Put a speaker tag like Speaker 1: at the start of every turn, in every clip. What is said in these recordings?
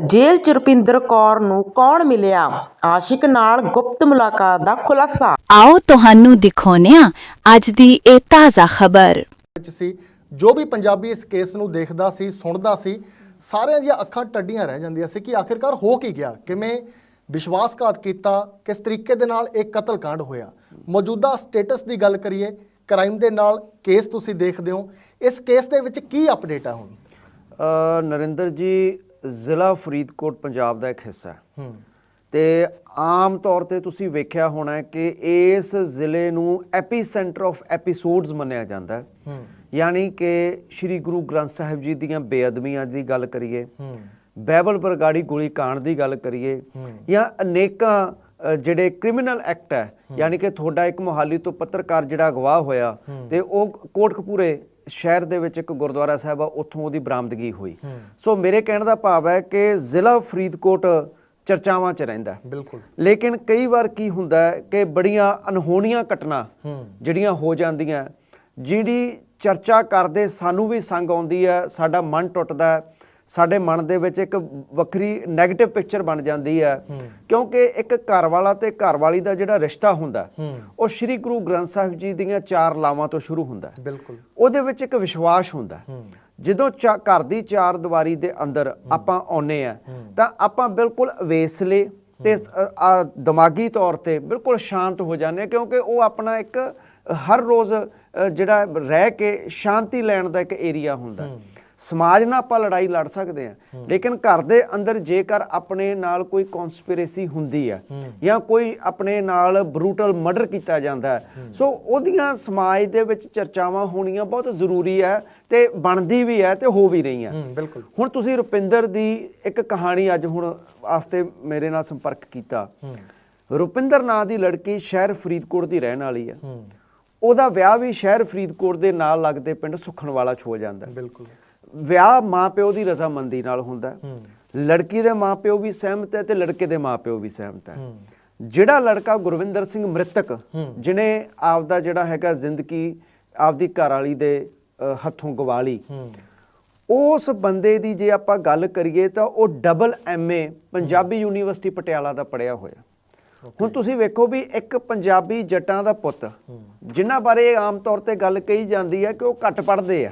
Speaker 1: ਜੇਲ੍ਹ ਚ ਰੁਪਿੰਦਰ ਕੌਰ ਨੂੰ ਕੌਣ ਮਿਲਿਆ? ਆਸ਼ਿਕ ਨਾਲ ਗੁਪਤ ਮੁਲਾਕਾਤ ਦਾ ਖੁਲਾਸਾ।
Speaker 2: ਆਓ ਤੁਹਾਨੂੰ ਦਿਖਾਉਂਦੇ ਹਾਂ ਅੱਜ ਦੀ ਇਹ ਤਾਜ਼ਾ ਖਬਰ।
Speaker 3: ਵਿੱਚ ਸੀ ਜੋ ਵੀ ਪੰਜਾਬੀ ਇਸ ਕੇਸ ਨੂੰ ਦੇਖਦਾ ਸੀ ਸੁਣਦਾ ਸੀ ਸਾਰਿਆਂ ਦੀਆਂ ਅੱਖਾਂ ਟੱਡੀਆਂ ਰਹਿ ਜਾਂਦੀਆਂ ਸੀ ਕਿ ਆਖਿਰਕਾਰ ਹੋ ਕੀ ਗਿਆ ਕਿਵੇਂ ਵਿਸ਼ਵਾਸਘਾਤ ਕੀਤਾ ਕਿਸ ਤਰੀਕੇ ਦੇ ਨਾਲ ਇਹ ਕਤਲकांड ਹੋਇਆ। ਮੌਜੂਦਾ ਸਟੇਟਸ ਦੀ ਗੱਲ ਕਰੀਏ ਕ੍ਰਾਈਮ ਦੇ ਨਾਲ ਕੇਸ ਤੁਸੀਂ ਦੇਖਦੇ ਹੋ ਇਸ ਕੇਸ ਦੇ ਵਿੱਚ ਕੀ ਅਪਡੇਟ ਆ ਹੁਣ?
Speaker 4: ਅ, ਨਰਿੰਦਰ ਜੀ ਜ਼ਿਲ੍ਹਾ ਫਰੀਦਕੋਟ ਪੰਜਾਬ ਦਾ ਇੱਕ ਹਿੱਸਾ ਹੈ। ਤੇ ਆਮ ਤੌਰ ਤੇ ਤੁਸੀਂ ਵੇਖਿਆ ਹੋਣਾ ਹੈ ਕਿ ਇਸ ਜ਼ਿਲ੍ਹੇ ਨੂੰ ਐਪੀਸੈਂਟਰ ਆਫ ਐਪੀਸੋਡਸ ਮੰਨਿਆ ਜਾਂਦਾ ਹੈ।
Speaker 3: ਹੂੰ।
Speaker 4: ਯਾਨੀ ਕਿ ਸ੍ਰੀ ਗੁਰੂ ਗ੍ਰੰਥ ਸਾਹਿਬ ਜੀ ਦੀਆਂ ਬੇਅਦਬੀਆਂ ਦੀ ਗੱਲ ਕਰੀਏ
Speaker 3: ਹੂੰ।
Speaker 4: ਬਾਈਬਲ ਬਰਗਾੜੀ ਗੋਲੀ ਕਾਂਡ ਦੀ ਗੱਲ ਕਰੀਏ ਜਾਂ ਅਨੇਕਾਂ ਜਿਹੜੇ ਕ੍ਰਿਮੀਨਲ ਐਕਟ ਹੈ ਯਾਨੀ ਕਿ ਤੁਹਾਡਾ ਇੱਕ ਮੁਹਾਲੀ ਤੋਂ ਪੱਤਰਕਾਰ ਜਿਹੜਾ ਅਗਵਾ ਹੋਇਆ ਤੇ ਉਹ ਕੋਟਕਪੂਰੇ ਸ਼ਹਿਰ ਦੇ ਵਿੱਚ ਇੱਕ ਗੁਰਦੁਆਰਾ ਸਾਹਿਬ ਆ ਉੱਥੋਂ ਉਹਦੀ ਬਰਾਮਦਗੀ ਹੋਈ। ਸੋ ਮੇਰੇ ਕਹਿਣ ਦਾ ਭਾਵ ਹੈ ਕਿ ਜ਼ਿਲ੍ਹਾ ਫਰੀਦਕੋਟ ਚਰਚਾਵਾਂ 'ਚ ਰਹਿੰਦਾ।
Speaker 3: ਬਿਲਕੁਲ।
Speaker 4: ਲੇਕਿਨ ਕਈ ਵਾਰ ਕੀ ਹੁੰਦਾ ਕਿ ਬੜੀਆਂ ਅਨਹੋਣੀਆਂ ਘਟਨਾ ਜਿਹੜੀਆਂ ਹੋ ਜਾਂਦੀਆਂ ਜਿਹੜੀ ਚਰਚਾ ਕਰਦੇ ਸਾਨੂੰ ਵੀ ਸੰਗ ਆਉਂਦੀ ਹੈ ਸਾਡਾ ਮਨ ਟੁੱਟਦਾ ਹੈ ਸਾਡੇ ਮਨ ਦੇ ਵਿੱਚ ਇੱਕ ਵੱਖਰੀ 네ਗੇਟਿਵ ਪਿਕਚਰ ਬਣ ਜਾਂਦੀ ਹੈ। ਕਿਉਂਕਿ ਇੱਕ ਘਰ ਵਾਲਾ ਤੇ ਘਰ ਵਾਲੀ ਦਾ ਜਿਹੜਾ ਰਿਸ਼ਤਾ ਹੁੰਦਾ ਉਹ ਸ੍ਰੀ ਗੁਰੂ ਗ੍ਰੰਥ ਸਾਹਿਬ ਜੀ ਦੀਆਂ ਚਾਰ ਲਾਵਾਂ ਤੋਂ ਸ਼ੁਰੂ ਹੁੰਦਾ।
Speaker 3: ਬਿਲਕੁਲ।
Speaker 4: ਉਹਦੇ ਵਿੱਚ ਇੱਕ ਵਿਸ਼ਵਾਸ ਹੁੰਦਾ ਜਦੋਂ ਘਰ ਦੀ ਚਾਰ ਦੀਵਾਰੀ ਦੇ ਅੰਦਰ ਆਪਾਂ ਆਉਨੇ ਆ ਤਾਂ ਆਪਾਂ ਬਿਲਕੁਲ ਅਵੇਸਲੇ ਤੇ ਦਿਮਾਗੀ ਤੌਰ ਤੇ ਬਿਲਕੁਲ ਸ਼ਾਂਤ ਹੋ ਜਾਂਦੇ ਕਿਉਂਕਿ ਉਹ ਆਪਣਾ ਇੱਕ ਹਰ ਰੋਜ਼ ਜਿਹੜਾ ਰਹਿ ਕੇ ਸ਼ਾਂਤੀ ਲੈਣ ਦਾ ਇੱਕ ਏਰੀਆ ਹੁੰਦਾ ਸਮਾਜ ਨਾਲ ਆਪਾਂ ਲੜਾਈ ਲੜ ਸਕਦੇ ਆ ਲੇਕਿਨ ਘਰ ਦੇ ਅੰਦਰ ਜੇਕਰ ਆਪਣੇ ਨਾਲ ਕੋਈ ਕਨਸਪੀਰੇਸੀ ਹੁੰਦੀ ਹੈ ਜਾਂ ਕੋਈ ਆਪਣੇ ਨਾਲ ਬਰੂਟਲ ਮਰਡਰ ਕੀਤਾ ਜਾਂਦਾ ਸੋ ਉਹਦੀਆਂ ਸਮਾਜ ਦੇ ਵਿੱਚ ਚਰਚਾਵਾਂ ਹੋਣੀਆਂ ਬਹੁਤ ਜ਼ਰੂਰੀ ਹੈ ਤੇ ਬਣਦੀ ਵੀ ਹੈ ਤੇ ਹੋ ਵੀ ਰਹੀਆਂ।
Speaker 3: ਬਿਲਕੁਲ।
Speaker 4: ਹੁਣ ਤੁਸੀਂ ਰੁਪਿੰਦਰ ਦੀ ਇੱਕ ਕਹਾਣੀ ਅੱਜ ਹੁਣ ਵਾਸਤੇ ਮੇਰੇ ਨਾਲ ਸੰਪਰਕ ਕੀਤਾ। ਰੁਪਿੰਦਰ ਨਾਂ ਦੀ ਲੜਕੀ ਸ਼ਹਿਰ ਫਰੀਦਕੋਟ ਦੀ ਰਹਿਣ ਵਾਲੀ ਹੂੰ। ਉਹਦਾ ਵਿਆਹ ਵੀ ਸ਼ਹਿਰ ਫਰੀਦਕੋਟ ਦੇ ਨਾਲ ਲੱਗਦੇ ਪਿੰਡ ਸੁਖਣਵਾਲਾ 'ਚ ਹੋ ਜਾਂਦਾ।
Speaker 3: ਬਿਲਕੁਲ।
Speaker 4: ਵਿਆਹ ਮਾਪਿਓ ਦੀ ਰਜ਼ਾਮੰਦੀ ਨਾਲ ਹੁੰਦਾ ਲੜਕੀ ਦੇ ਮਾਪਿਓ ਵੀ ਸਹਿਮਤ ਹੈ ਤੇ ਲੜਕੇ ਦੇ ਮਾਪਿਓ ਵੀ ਸਹਿਮਤ ਹੈ। ਜਿਹੜਾ ਲੜਕਾ ਗੁਰਵਿੰਦਰ ਸਿੰਘ ਮ੍ਰਿਤਕ ਜਿਨੇ ਆਪਦਾ ਜਿਹੜਾ ਹੈਗਾ ਜ਼ਿੰਦਗੀ ਆਪਦੀ ਘਰ ਵਾਲੀ ਦੇ ਹੱਥੋਂ ਗਵਾ ਲਈ ਉਸ ਬੰਦੇ ਦੀ ਜੇ ਆਪਾਂ ਗੱਲ ਕਰੀਏ ਤਾਂ ਉਹ double M A Punjabi university Patiala ਦਾ ਪੜਿਆ ਹੋਇਆ। ਹੁਣ ਤੁਸੀਂ ਵੇਖੋ ਵੀ ਇੱਕ ਪੰਜਾਬੀ ਜੱਟਾਂ ਦਾ ਪੁੱਤ ਜਿਨ੍ਹਾਂ ਬਾਰੇ ਆਮ ਤੌਰ ਤੇ ਗੱਲ ਕਹੀ ਜਾਂਦੀ ਹੈ ਕਿ ਉਹ ਘੱਟ ਪੜ੍ਹਦੇ ਆ।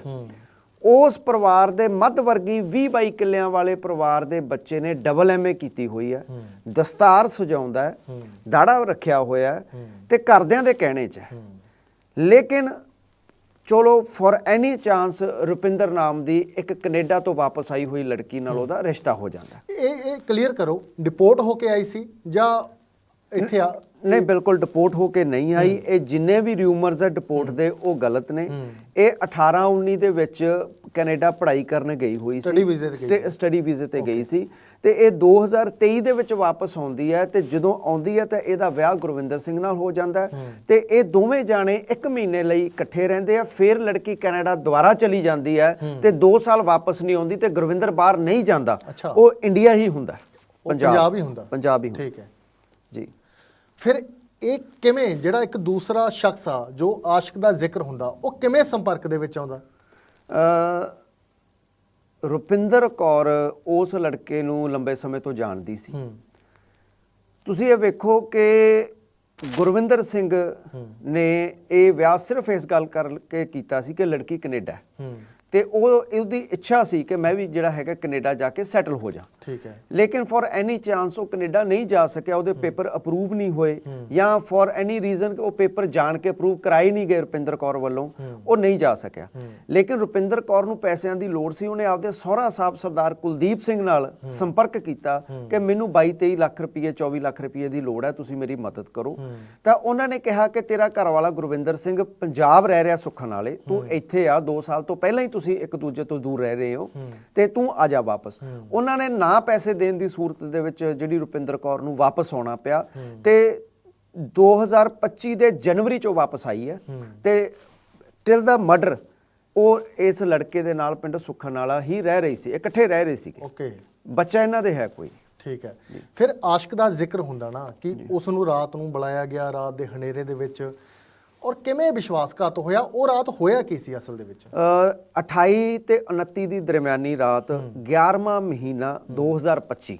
Speaker 4: ਉਸ ਪਰਿਵਾਰ ਦੇ ਮੱਧ ਵਰਗੀ 20 22 ਕਿੱਲਿਆਂ ਵਾਲੇ ਪਰਿਵਾਰ ਦੇ ਬੱਚੇ ਨੇ ਡਬਲ ਐਮਏ ਕੀਤੀ ਹੋਈ ਹੈ। ਦਸਤਾਰ ਸਜਾਉਂਦਾ ਹੈ ਦਾੜਾ ਰੱਖਿਆ ਹੋਇਆ ਹੈ ਤੇ ਘਰਦਿਆਂ ਦੇ ਕਹਿਣੇ 'ਚ ਹੈ। ਲੇਕਿਨ ਚਲੋ ਫॉर ਐਨੀ ਚਾਂਸ ਰੁਪਿੰਦਰ ਨਾਮ ਦੀ ਇੱਕ ਕੈਨੇਡਾ ਤੋਂ ਵਾਪਸ ਆਈ ਹੋਈ ਲੜਕੀ ਨਾਲ ਉਹਦਾ ਰਿਸ਼ਤਾ ਹੋ ਜਾਂਦਾ।
Speaker 3: ਇਹ ਇਹ ਕਲੀਅਰ ਕਰੋ। ਡਿਪੋਰਟ ਹੋ ਕੇ ਆਈ ਸੀ ਜਾਂ ਇੱਥੇ ਆ
Speaker 4: ਨਹੀਂ ਬਿਲਕੁਲ ਡਿਪੋਰਟ ਹੋ ਕੇ ਨਹੀਂ ਆਈ। ਇਹ ਜਿੰਨੇ ਵੀ ਰਿਊਮਰਸ ਹੈ ਡਿਪੋਰਟ ਦੇ ਉਹ ਗਲਤ ਨੇ। ਇਹ 18 19 ਦੇ ਵਿੱਚ ਕੈਨੇਡਾ ਪੜ੍ਹਾਈ ਕਰਨ ਗਈ ਹੋਈ ਸਟੇ- ਸਟੱਡੀ ਵੀਜ਼ੇ ਤੇ ਗਈ ਸੀ। ਤੇ ਇਹ 2023 ਦੇ ਵਿੱਚ ਵਾਪਸ ਆਉਂਦੀ ਹੈ ਤੇ ਜਦੋਂ ਆਉਂਦੀ ਹੈ ਤਾਂ ਇਹਦਾ ਵਿਆਹ ਗੁਰਵਿੰਦਰ ਸਿੰਘ ਨਾਲ ਹੋ ਜਾਂਦਾ ਤੇ ਇਹ ਦੋਵੇਂ ਜਾਣੇ 1 ਮਹੀਨੇ ਲਈ ਇਕੱਠੇ ਰਹਿੰਦੇ ਆ। ਫਿਰ ਲੜਕੀ ਕੈਨੇਡਾ ਦੁਬਾਰਾ ਚਲੀ ਜਾਂਦੀ ਹੈ ਤੇ 2 ਸਾਲ ਵਾਪਸ ਨਹੀਂ ਆਉਂਦੀ ਤੇ ਗੁਰਵਿੰਦਰ ਬਾਹਰ ਨਹੀਂ ਜਾਂਦਾ। ਉਹ ਇੰਡੀਆ ਹੀ ਹੁੰਦਾ।
Speaker 3: ਪੰਜਾਬ। ਹੀ ਹੁੰਦਾ।
Speaker 4: ਪੰਜਾਬ ਹੀ ਹੁੰਦਾ।
Speaker 3: ਠੀਕ ਹੈ।
Speaker 4: ਜੀ।
Speaker 3: ਫਿਰ ਇਹ ਕਿਵੇਂ ਜਿਹੜਾ ਇੱਕ ਦੂਸਰਾ ਸ਼ਖਸ ਆ ਜੋ ਆਸ਼ਿਕ ਦਾ ਜ਼ਿਕਰ ਹੁੰਦਾ ਉਹ ਕਿਵੇਂ ਸੰਪਰਕ ਦੇ ਵਿੱਚ ਆਉਂਦਾ?
Speaker 4: ਅ ਰੁਪਿੰਦਰ ਕੌਰ ਉਸ ਲੜਕੇ ਨੂੰ ਲੰਬੇ ਸਮੇਂ ਤੋਂ ਜਾਣਦੀ ਸੀ। ਤੁਸੀਂ ਇਹ ਵੇਖੋ ਕਿ ਗੁਰਵਿੰਦਰ ਸਿੰਘ ਨੇ ਇਹ ਵਿਆਹ ਸਿਰਫ ਇਸ ਗੱਲ ਕਰਕੇ ਕੀਤਾ ਸੀ ਕਿ ਲੜਕੀ ਕੈਨੇਡਾ ਹੂੰ। ਤੇ ਉਹ ਉਹਦੀ ਇੱਛਾ ਸੀ ਕਿ ਮੈਂ ਵੀ ਜਿਹੜਾ ਹੈਗਾ ਕੈਨੇਡਾ ਜਾ ਕੇ ਸੈਟਲ ਹੋ ਜਾ।
Speaker 3: ਠੀਕ ਹੈ।
Speaker 4: ਲੇਕਿਨ ਫॉर ਐਨੀ ਚਾਂਸ ਉਹ ਕੈਨੇਡਾ ਨਹੀਂ ਜਾ ਸਕਿਆ ਉਹਦੇ ਪੇਪਰ ਅਪਰੂਵ ਨਹੀਂ ਹੋਏ ਜਾਂ ਫॉर ਐਨੀ ਰੀਜ਼ਨ ਕਿ ਉਹ ਪੇਪਰ ਜਾਣ ਕੇ ਅਪਰੂਵ ਕਰਾਏ ਨਹੀਂ ਗਏ ਰੁਪਿੰਦਰ ਕੌਰ ਵੱਲੋਂ ਉਹ ਨਹੀਂ ਜਾ ਸਕਿਆ। ਲੇਕਿਨ ਰੁਪਿੰਦਰ ਕੌਰ ਨੂੰ ਪੈਸਿਆਂ ਦੀ ਲੋੜ ਸੀ ਉਹਨੇ ਆਪਦੇ ਸਹੁਰਾ ਸਾਹਿਬ ਸਰਦਾਰ ਕੁਲਦੀਪ ਸਿੰਘ ਨਾਲ ਸੰਪਰਕ ਕੀਤਾ ਕਿ ਮੈਨੂੰ 22 23 ਲੱਖ ਰੁਪਏ 24 ਲੱਖ ਰੁਪਏ ਦੀ ਲੋੜ ਹੈ ਤੁਸੀਂ ਮੇਰੀ ਮਦਦ ਕਰੋ। ਤਾਂ ਉਹਨਾਂ ਨੇ ਕਿਹਾ ਕਿ ਤੇਰਾ ਘਰ ਵਾਲਾ ਗੁਰਵਿੰਦਰ ਸਿੰਘ ਪੰਜਾਬ ਰਹਿ ਰਿਹਾ ਸੁੱਖਣ ਵਾਲੇ ਤੂੰ ਇੱਥੇ ਆ 2 ਸਾਲ ਤੋਂ ਪਹਿਲਾਂ ਹੀ ਤੁਸੀਂ ਇੱਕ ਦੂਜੇ ਤੋਂ ਦੂਰ ਰਹਿ ਰਹੇ ਹੋ ਤੇ ਤੂੰ ਆ ਜਾ ਵਾਪਸ। ਉਹਨਾਂ ਨੇ ਨਾ ਪੈਸੇ ਦੇਣ ਦੀ ਸੂਰਤ ਦੇ ਵਿੱਚ ਜਿਹੜੀ ਰੁਪਿੰਦਰ ਕੌਰ ਨੂੰ ਵਾਪਸ ਆਉਣਾ ਪਿਆ ਤੇ 2025 ਦੇ ਜਨਵਰੀ ਚੋਂ ਵਾਪਸ ਆਈ ਹੈ ਤੇ ਟਿਲ ਦਾ ਮਰਡਰ ਉਹ ਇਸ ਲੜਕੇ ਦੇ ਨਾਲ ਪਿੰਡ ਸੁੱਖਣ ਵਾਲਾ ਹੀ ਰਹਿ ਰਹੀ ਸੀ ਇਕੱਠੇ ਰਹਿ ਰਹੇ ਸੀ
Speaker 3: ਓਕੇ।
Speaker 4: ਬੱਚਾ ਇਹਨਾਂ ਦੇ ਹੈ ਕੋਈ।
Speaker 3: ਠੀਕ ਹੈ। ਫਿਰ ਆਸ਼ਿਕ ਦਾ ਜ਼ਿਕਰ ਹੁੰਦਾ ਨਾ ਕਿ ਉਸ ਨੂੰ ਰਾਤ ਨੂੰ ਬੁਲਾਇਆ ਗਿਆ ਰਾਤ ਦੇ ਹਨੇਰੇ ਦੇ ਵਿੱਚ। ਔਰ ਕਿਵੇਂ ਵਿਸ਼ਵਾਸਘਾਤ ਹੋਇਆ? ਉਹ ਰਾਤ ਹੋਇਆ ਕੀ ਸੀ ਅਸਲ ਦੇ ਵਿੱਚ?
Speaker 4: ਅ, 28 ਤੇ 29 ਦੀ ਦਰਮਿਆਨੀ ਰਾਤ 11ਵਾਂ ਮਹੀਨਾ 2025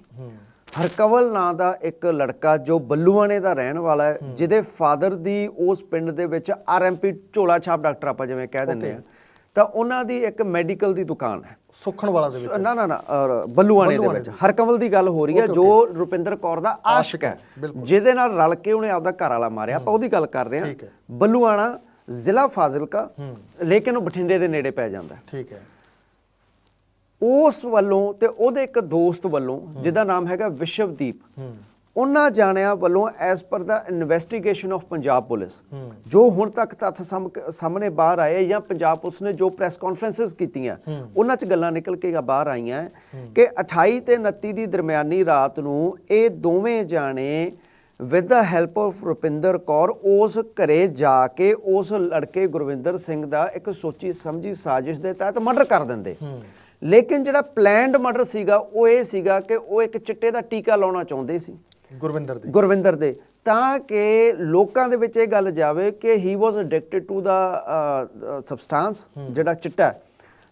Speaker 4: ਹਰਕਵਲ ਨਾਂ ਦਾ ਇੱਕ ਲੜਕਾ ਜੋ ਬੱਲੂਆਣੇ ਦਾ ਰਹਿਣ ਵਾਲਾ ਹੈ ਜਿਹਦੇ ਫਾਦਰ ਦੀ ਉਸ ਪਿੰਡ ਦੇ ਵਿੱਚ ਆਰਐਮਪੀ ਝੋਲਾ ਛਾਪ ਡਾਕਟਰ ਆਪਾਂ ਜਿਵੇਂ ਕਹਿ ਦਿੰਦੇ ਆ ਤਾਂ ਉਹਨਾਂ ਦੀ ਇੱਕ ਮੈਡੀਕਲ ਦੀ ਦੁਕਾਨ ਹੈ।
Speaker 3: ਸੁਖਣ ਵਾਲਾ ਦੇ ਵਿੱਚ।
Speaker 4: ਨਾ ਨਾ ਨਾ ਬੱਲੂਆਣੇ ਦੇ ਵਿੱਚ। ਹਰਕਮਲ ਦੀ ਗੱਲ ਹੋ ਰਹੀ ਹੈ ਜੋ ਰੁਪਿੰਦਰ ਕੌਰ ਦਾ ਆਸ਼ਕ ਹੈ ਜਿਹਦੇ ਨਾਲ ਰਲ ਕੇ ਉਹਨੇ ਆਪਦਾ ਘਰ ਵਾਲਾ ਮਾਰਿਆ। ਆਪਾਂ ਉਹਦੀ ਗੱਲ ਕਰ ਰਹੇ ਹਾਂ। ਬੱਲੂਆਣਾ ਜ਼ਿਲ੍ਹਾ ਫਾਜ਼ਿਲਕਾ ਲੇਕਿਨ ਉਹ ਬਠਿੰਡੇ ਦੇ ਨੇੜੇ ਪੈ ਜਾਂਦਾ।
Speaker 3: ਠੀਕ ਹੈ।
Speaker 4: ਉਸ ਵੱਲੋਂ ਤੇ ਉਹਦੇ ਇੱਕ ਦੋਸਤ ਵੱਲੋਂ ਜਿਹਦਾ ਨਾਮ ਹੈਗਾ ਵਿਸ਼ਵਦੀਪ ਉਹਨਾਂ ਜਾਣਿਆਂ ਵੱਲੋਂ as per the investigation of Punjab police ਜੋ ਹੁਣ ਤੱਕ ਤੱਥ ਸਾਹਮ- ਸਾਹਮਣੇ ਬਾਹਰ ਆਏ ਜਾਂ ਪੰਜਾਬ ਪੁਲਿਸ ਨੇ ਜੋ ਪ੍ਰੈਸ ਕਾਨਫਰੰਸਸ ਕੀਤੀਆਂ ਉਹਨਾਂ 'ਚ ਗੱਲਾਂ ਨਿਕਲ ਕੇ ਬਾਹਰ ਆਈਆਂ ਕਿ 28 ਤੇ 29 ਦੀ ਦਰਮਿਆਨੀ ਰਾਤ ਨੂੰ ਇਹ ਦੋਵੇਂ ਜਾਣੇ with the help of Rupinder Kaur ਉਸ ਘਰੇ ਜਾ ਕੇ ਉਸ ਲੜਕੇ ਗੁਰਵਿੰਦਰ ਸਿੰਘ ਦਾ ਇੱਕ ਸੋਚੀ ਸਮਝੀ ਸਾਜ਼ਿਸ਼ ਦੇ ਤਹਿਤ ਮਰਡਰ ਕਰ ਦਿੰਦੇ। ਲੇਕਿਨ ਜਿਹੜਾ ਪਲੈਨਡ ਮਰਡਰ ਸੀਗਾ ਉਹ ਇਹ ਸੀਗਾ ਕਿ ਉਹ ਇੱਕ ਚਿੱਟੇ ਦਾ ਟੀਕਾ ਲਾਉਣਾ ਚਾਹੁੰਦੇ ਸੀ।
Speaker 3: ਗੁਰਵਿੰਦਰ ਦੀ।
Speaker 4: ਗੁਰਵਿੰਦਰ ਦੇ। ਤਾਂ ਕਿ ਲੋਕਾਂ ਦੇ ਵਿੱਚ ਇਹ ਗੱਲ ਜਾਵੇ ਕਿ he was addicted to the substance ਜਿਹੜਾ ਚਿੱਟਾ।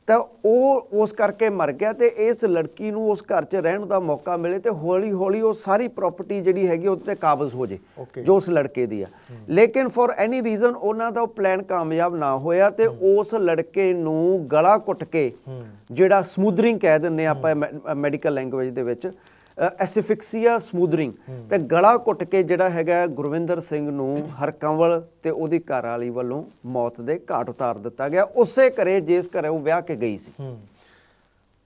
Speaker 4: ਤਾਂ ਉਹ ਉਸ ਕਰਕੇ ਮਰ ਗਿਆ ਤੇ ਇਸ ਲੜਕੀ ਨੂੰ ਉਸ ਘਰ 'ਚ ਰਹਿਣ ਦਾ ਮੌਕਾ ਮਿਲੇ ਤੇ ਹੌਲੀ ਹੌਲੀ ਉਹ ਸਾਰੀ ਪ੍ਰਾਪਰਟੀ ਜਿਹੜੀ ਹੈਗੀ ਉਹਦੇ ਤੇ ਕਾਬਜ਼ ਹੋ ਜੇ. ਜੋ ਉਸ ਲੜਕੇ ਦੀ ਆ। ਲੇਕਿਨ ਫॉर ਐਨੀ ਰੀਜ਼ਨ ਉਹਨਾਂ ਦਾ ਉਹ ਪਲਾਨ ਕਾਮਯਾਬ ਨਾ ਹੋਇਆ ਤੇ ਉਸ ਲੜਕੇ ਨੂੰ ਗਲਾ ਘੁੱਟ ਕੇ ਜਿਹੜਾ ਸਮੂਦਰਿੰਗ ਕਹਿ ਦਿੰਨੇ ਆਪਾਂ ਮੈਡੀਕਲ ਲੈਂਗੁਏਜ ਦੇ ਵਿੱਚ ਐਸਿਫਿਕਸੀਆ ਸਮੂਦਰਿੰਗ ਤੇ ਗਲਾ ਘੁੱਟ ਕੇ ਜਿਹੜਾ ਹੈਗਾ ਗੁਰਵਿੰਦਰ ਸਿੰਘ ਨੂੰ ਹਰਕੰਵਲ ਤੇ ਉਹਦੀ ਘਰ ਵਾਲੀ ਵੱਲੋਂ ਮੌਤ ਦੇ ਘਾਟ ਉਤਾਰ ਦਿੱਤਾ ਗਿਆ। ਉਸੇ ਘਰੇ ਜਿਸ ਘਰੇ ਉਹ ਵਿਆਹ ਕੇ ਗਈ ਸੀ।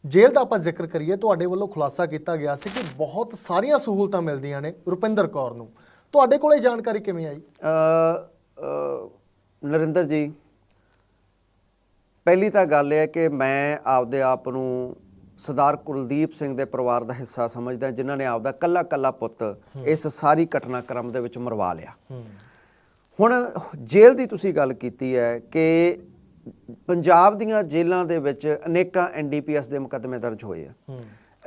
Speaker 3: ਜੇਲ੍ਹ ਦਾ ਆਪਾਂ ਜ਼ਿਕਰ ਕਰੀਏ ਤੁਹਾਡੇ ਵੱਲੋਂ ਖੁਲਾਸਾ ਕੀਤਾ ਗਿਆ ਸੀ ਕਿ ਬਹੁਤ ਸਾਰੀਆਂ ਸਹੂਲਤਾਂ ਮਿਲਦੀਆਂ ਨੇ ਰੁਪਿੰਦਰ ਕੌਰ ਨੂੰ। ਤੁਹਾਡੇ ਕੋਲੇ ਜਾਣਕਾਰੀ ਕਿਵੇਂ ਆਈ?
Speaker 4: ਅ ਅ, ਨਰਿੰਦਰ ਜੀ ਪਹਿਲੀ ਤਾਂ ਗੱਲ ਇਹ ਹੈ ਕਿ ਮੈਂ ਆਪਦੇ ਆਪ ਨੂੰ ਸਰਦਾਰ ਕੁਲਦੀਪ ਸਿੰਘ ਦੇ ਪਰਿਵਾਰ ਦਾ ਹਿੱਸਾ ਸਮਝਦਾ ਜਿਨ੍ਹਾਂ ਨੇ ਆਪਦਾ ਕੱਲਾ ਕੱਲਾ ਪੁੱਤ ਇਸ ਸਾਰੀ ਘਟਨਾਕ੍ਰਮ ਦੇ ਵਿੱਚ ਮਰਵਾ ਲਿਆ। ਹੁਣ ਜੇਲ੍ਹ ਦੀ ਤੁਸੀਂ ਗੱਲ ਕੀਤੀ ਹੈ ਕਿ ਪੰਜਾਬ ਦੀਆਂ ਜੇਲ੍ਹਾਂ ਦੇ ਵਿੱਚ ਅਨੇਕਾਂ ਐਨਡੀਪੀਐਸ ਦੇ ਮੁਕੱਦਮੇ ਦਰਜ ਹੋਏ ਆ।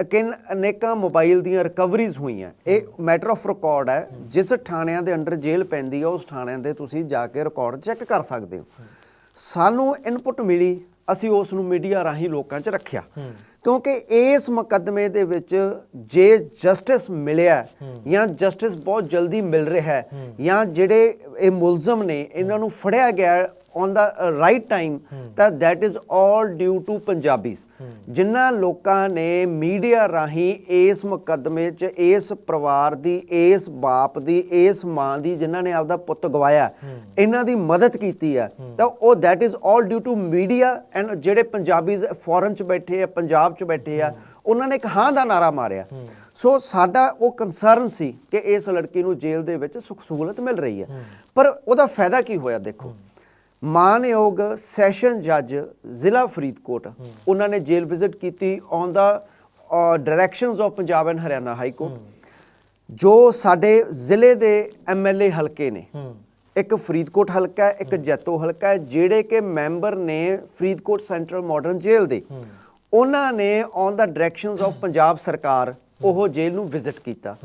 Speaker 4: ਅਕਿਨ ਅਨੇਕਾਂ ਮੋਬਾਈਲ ਦੀਆਂ ਰਿਕਵਰੀਜ਼ ਹੋਈਆਂ। ਇਹ ਮੈਟਰ ਆਫ ਰਿਕਾਰਡ ਹੈ। ਜਿਸ ਥਾਣਿਆਂ ਦੇ ਅੰਡਰ ਜੇਲ੍ਹ ਪੈਂਦੀ ਹੈ ਉਸ ਥਾਣਿਆਂ ਦੇ ਤੁਸੀਂ ਜਾ ਕੇ ਰਿਕਾਰਡ ਚੈੱਕ ਕਰ ਸਕਦੇ ਹੋ। ਸਾਨੂੰ ਇਨਪੁਟ ਮਿਲੀ। ਅਸੀਂ ਉਸ ਨੂੰ ਮੀਡੀਆ ਰਾਹੀਂ ਲੋਕਾਂ 'ਚ ਰੱਖਿਆ। ਕਿਉਂਕਿ ਇਸ ਮੁਕੱਦਮੇ ਦੇ ਵਿੱਚ ਜੇ ਜਸਟਿਸ ਮਿਲਿਆ ਜਾਂ ਜਸਟਿਸ ਬਹੁਤ ਜਲਦੀ ਮਿਲ ਰਿਹਾ ਹੈ ਜਾਂ ਜਿਹੜੇ ਇਹ ਮੁਲਜ਼ਮ ਨੇ ਇਹਨਾਂ ਨੂੰ ਫੜਿਆ ਗਿਆ ਔਨ ਦਾ ਰਾਈਟ ਟਾਈਮ ਤਾਂ that is all due to Punjabis ਜਿਨ੍ਹਾਂ ਲੋਕਾਂ ਨੇ ਮੀਡੀਆ ਰਾਹੀਂ ਇਸ ਮੁਕੱਦਮੇ 'ਚ ਇਸ ਪਰਿਵਾਰ ਦੀ ਇਸ ਬਾਪ ਦੀ ਇਸ ਮਾਂ ਦੀ ਜਿਨ੍ਹਾਂ ਨੇ ਆਪਦਾ ਪੁੱਤ ਗਵਾਇਆ ਇਹਨਾਂ ਦੀ ਮਦਦ ਕੀਤੀ ਆ ਤਾਂ ਉਹ that is all due to media and ਜਿਹੜੇ ਪੰਜਾਬੀਜ਼ ਫੋਰਨ 'ਚ ਬੈਠੇ ਆ ਪੰਜਾਬ 'ਚ ਬੈਠੇ ਆ ਉਹਨਾਂ ਨੇ ਇੱਕ ਹਾਂ ਦਾ ਨਾਰਾ ਮਾਰਿਆ। ਸੋ ਸਾਡਾ ਉਹ ਕੰਸਰਨ ਸੀ ਕਿ ਇਸ ਲੜਕੀ ਨੂੰ ਜੇਲ੍ਹ ਦੇ ਵਿੱਚ ਸੁਖ ਸਹੂਲਤ ਮਿਲ ਰਹੀ ਹੈ। ਪਰ ਉਹਦਾ ਫਾਇਦਾ ਕੀ ਹੋਇਆ ਦੇਖੋ? ਮਾਨਯੋਗ ਸੈਸ਼ਨ ਜੱਜ ਜ਼ਿਲ੍ਹਾ ਫਰੀਦਕੋਟ ਉਹਨਾਂ ਨੇ ਜੇਲ੍ਹ ਵਿਜ਼ਿਟ ਕੀਤੀ on the directions of Punjab and Haryana high court ਜੋ ਸਾਡੇ ਜ਼ਿਲ੍ਹੇ ਦੇ ਐਮਐਲਏ ਹਲਕੇ ਨੇ। ਇੱਕ ਫਰੀਦਕੋਟ ਹਲਕਾ ਹੈ ਇੱਕ ਜੈਤੋ ਹਲਕਾ ਹੈ ਜਿਹੜੇ ਕਿ ਮੈਂਬਰ ਨੇ ਫਰੀਦਕੋਟ ਸੈਂਟਰਲ ਮਾਡਰਨ ਜੇਲ੍ਹ ਦੇ। ਉਹਨਾਂ ਨੇ on the directions of Punjab ਸਰਕਾਰ ਉਹ ਜੇਲ੍ਹ ਨੂੰ ਵਿਜ਼ਿਟ ਕੀਤਾ।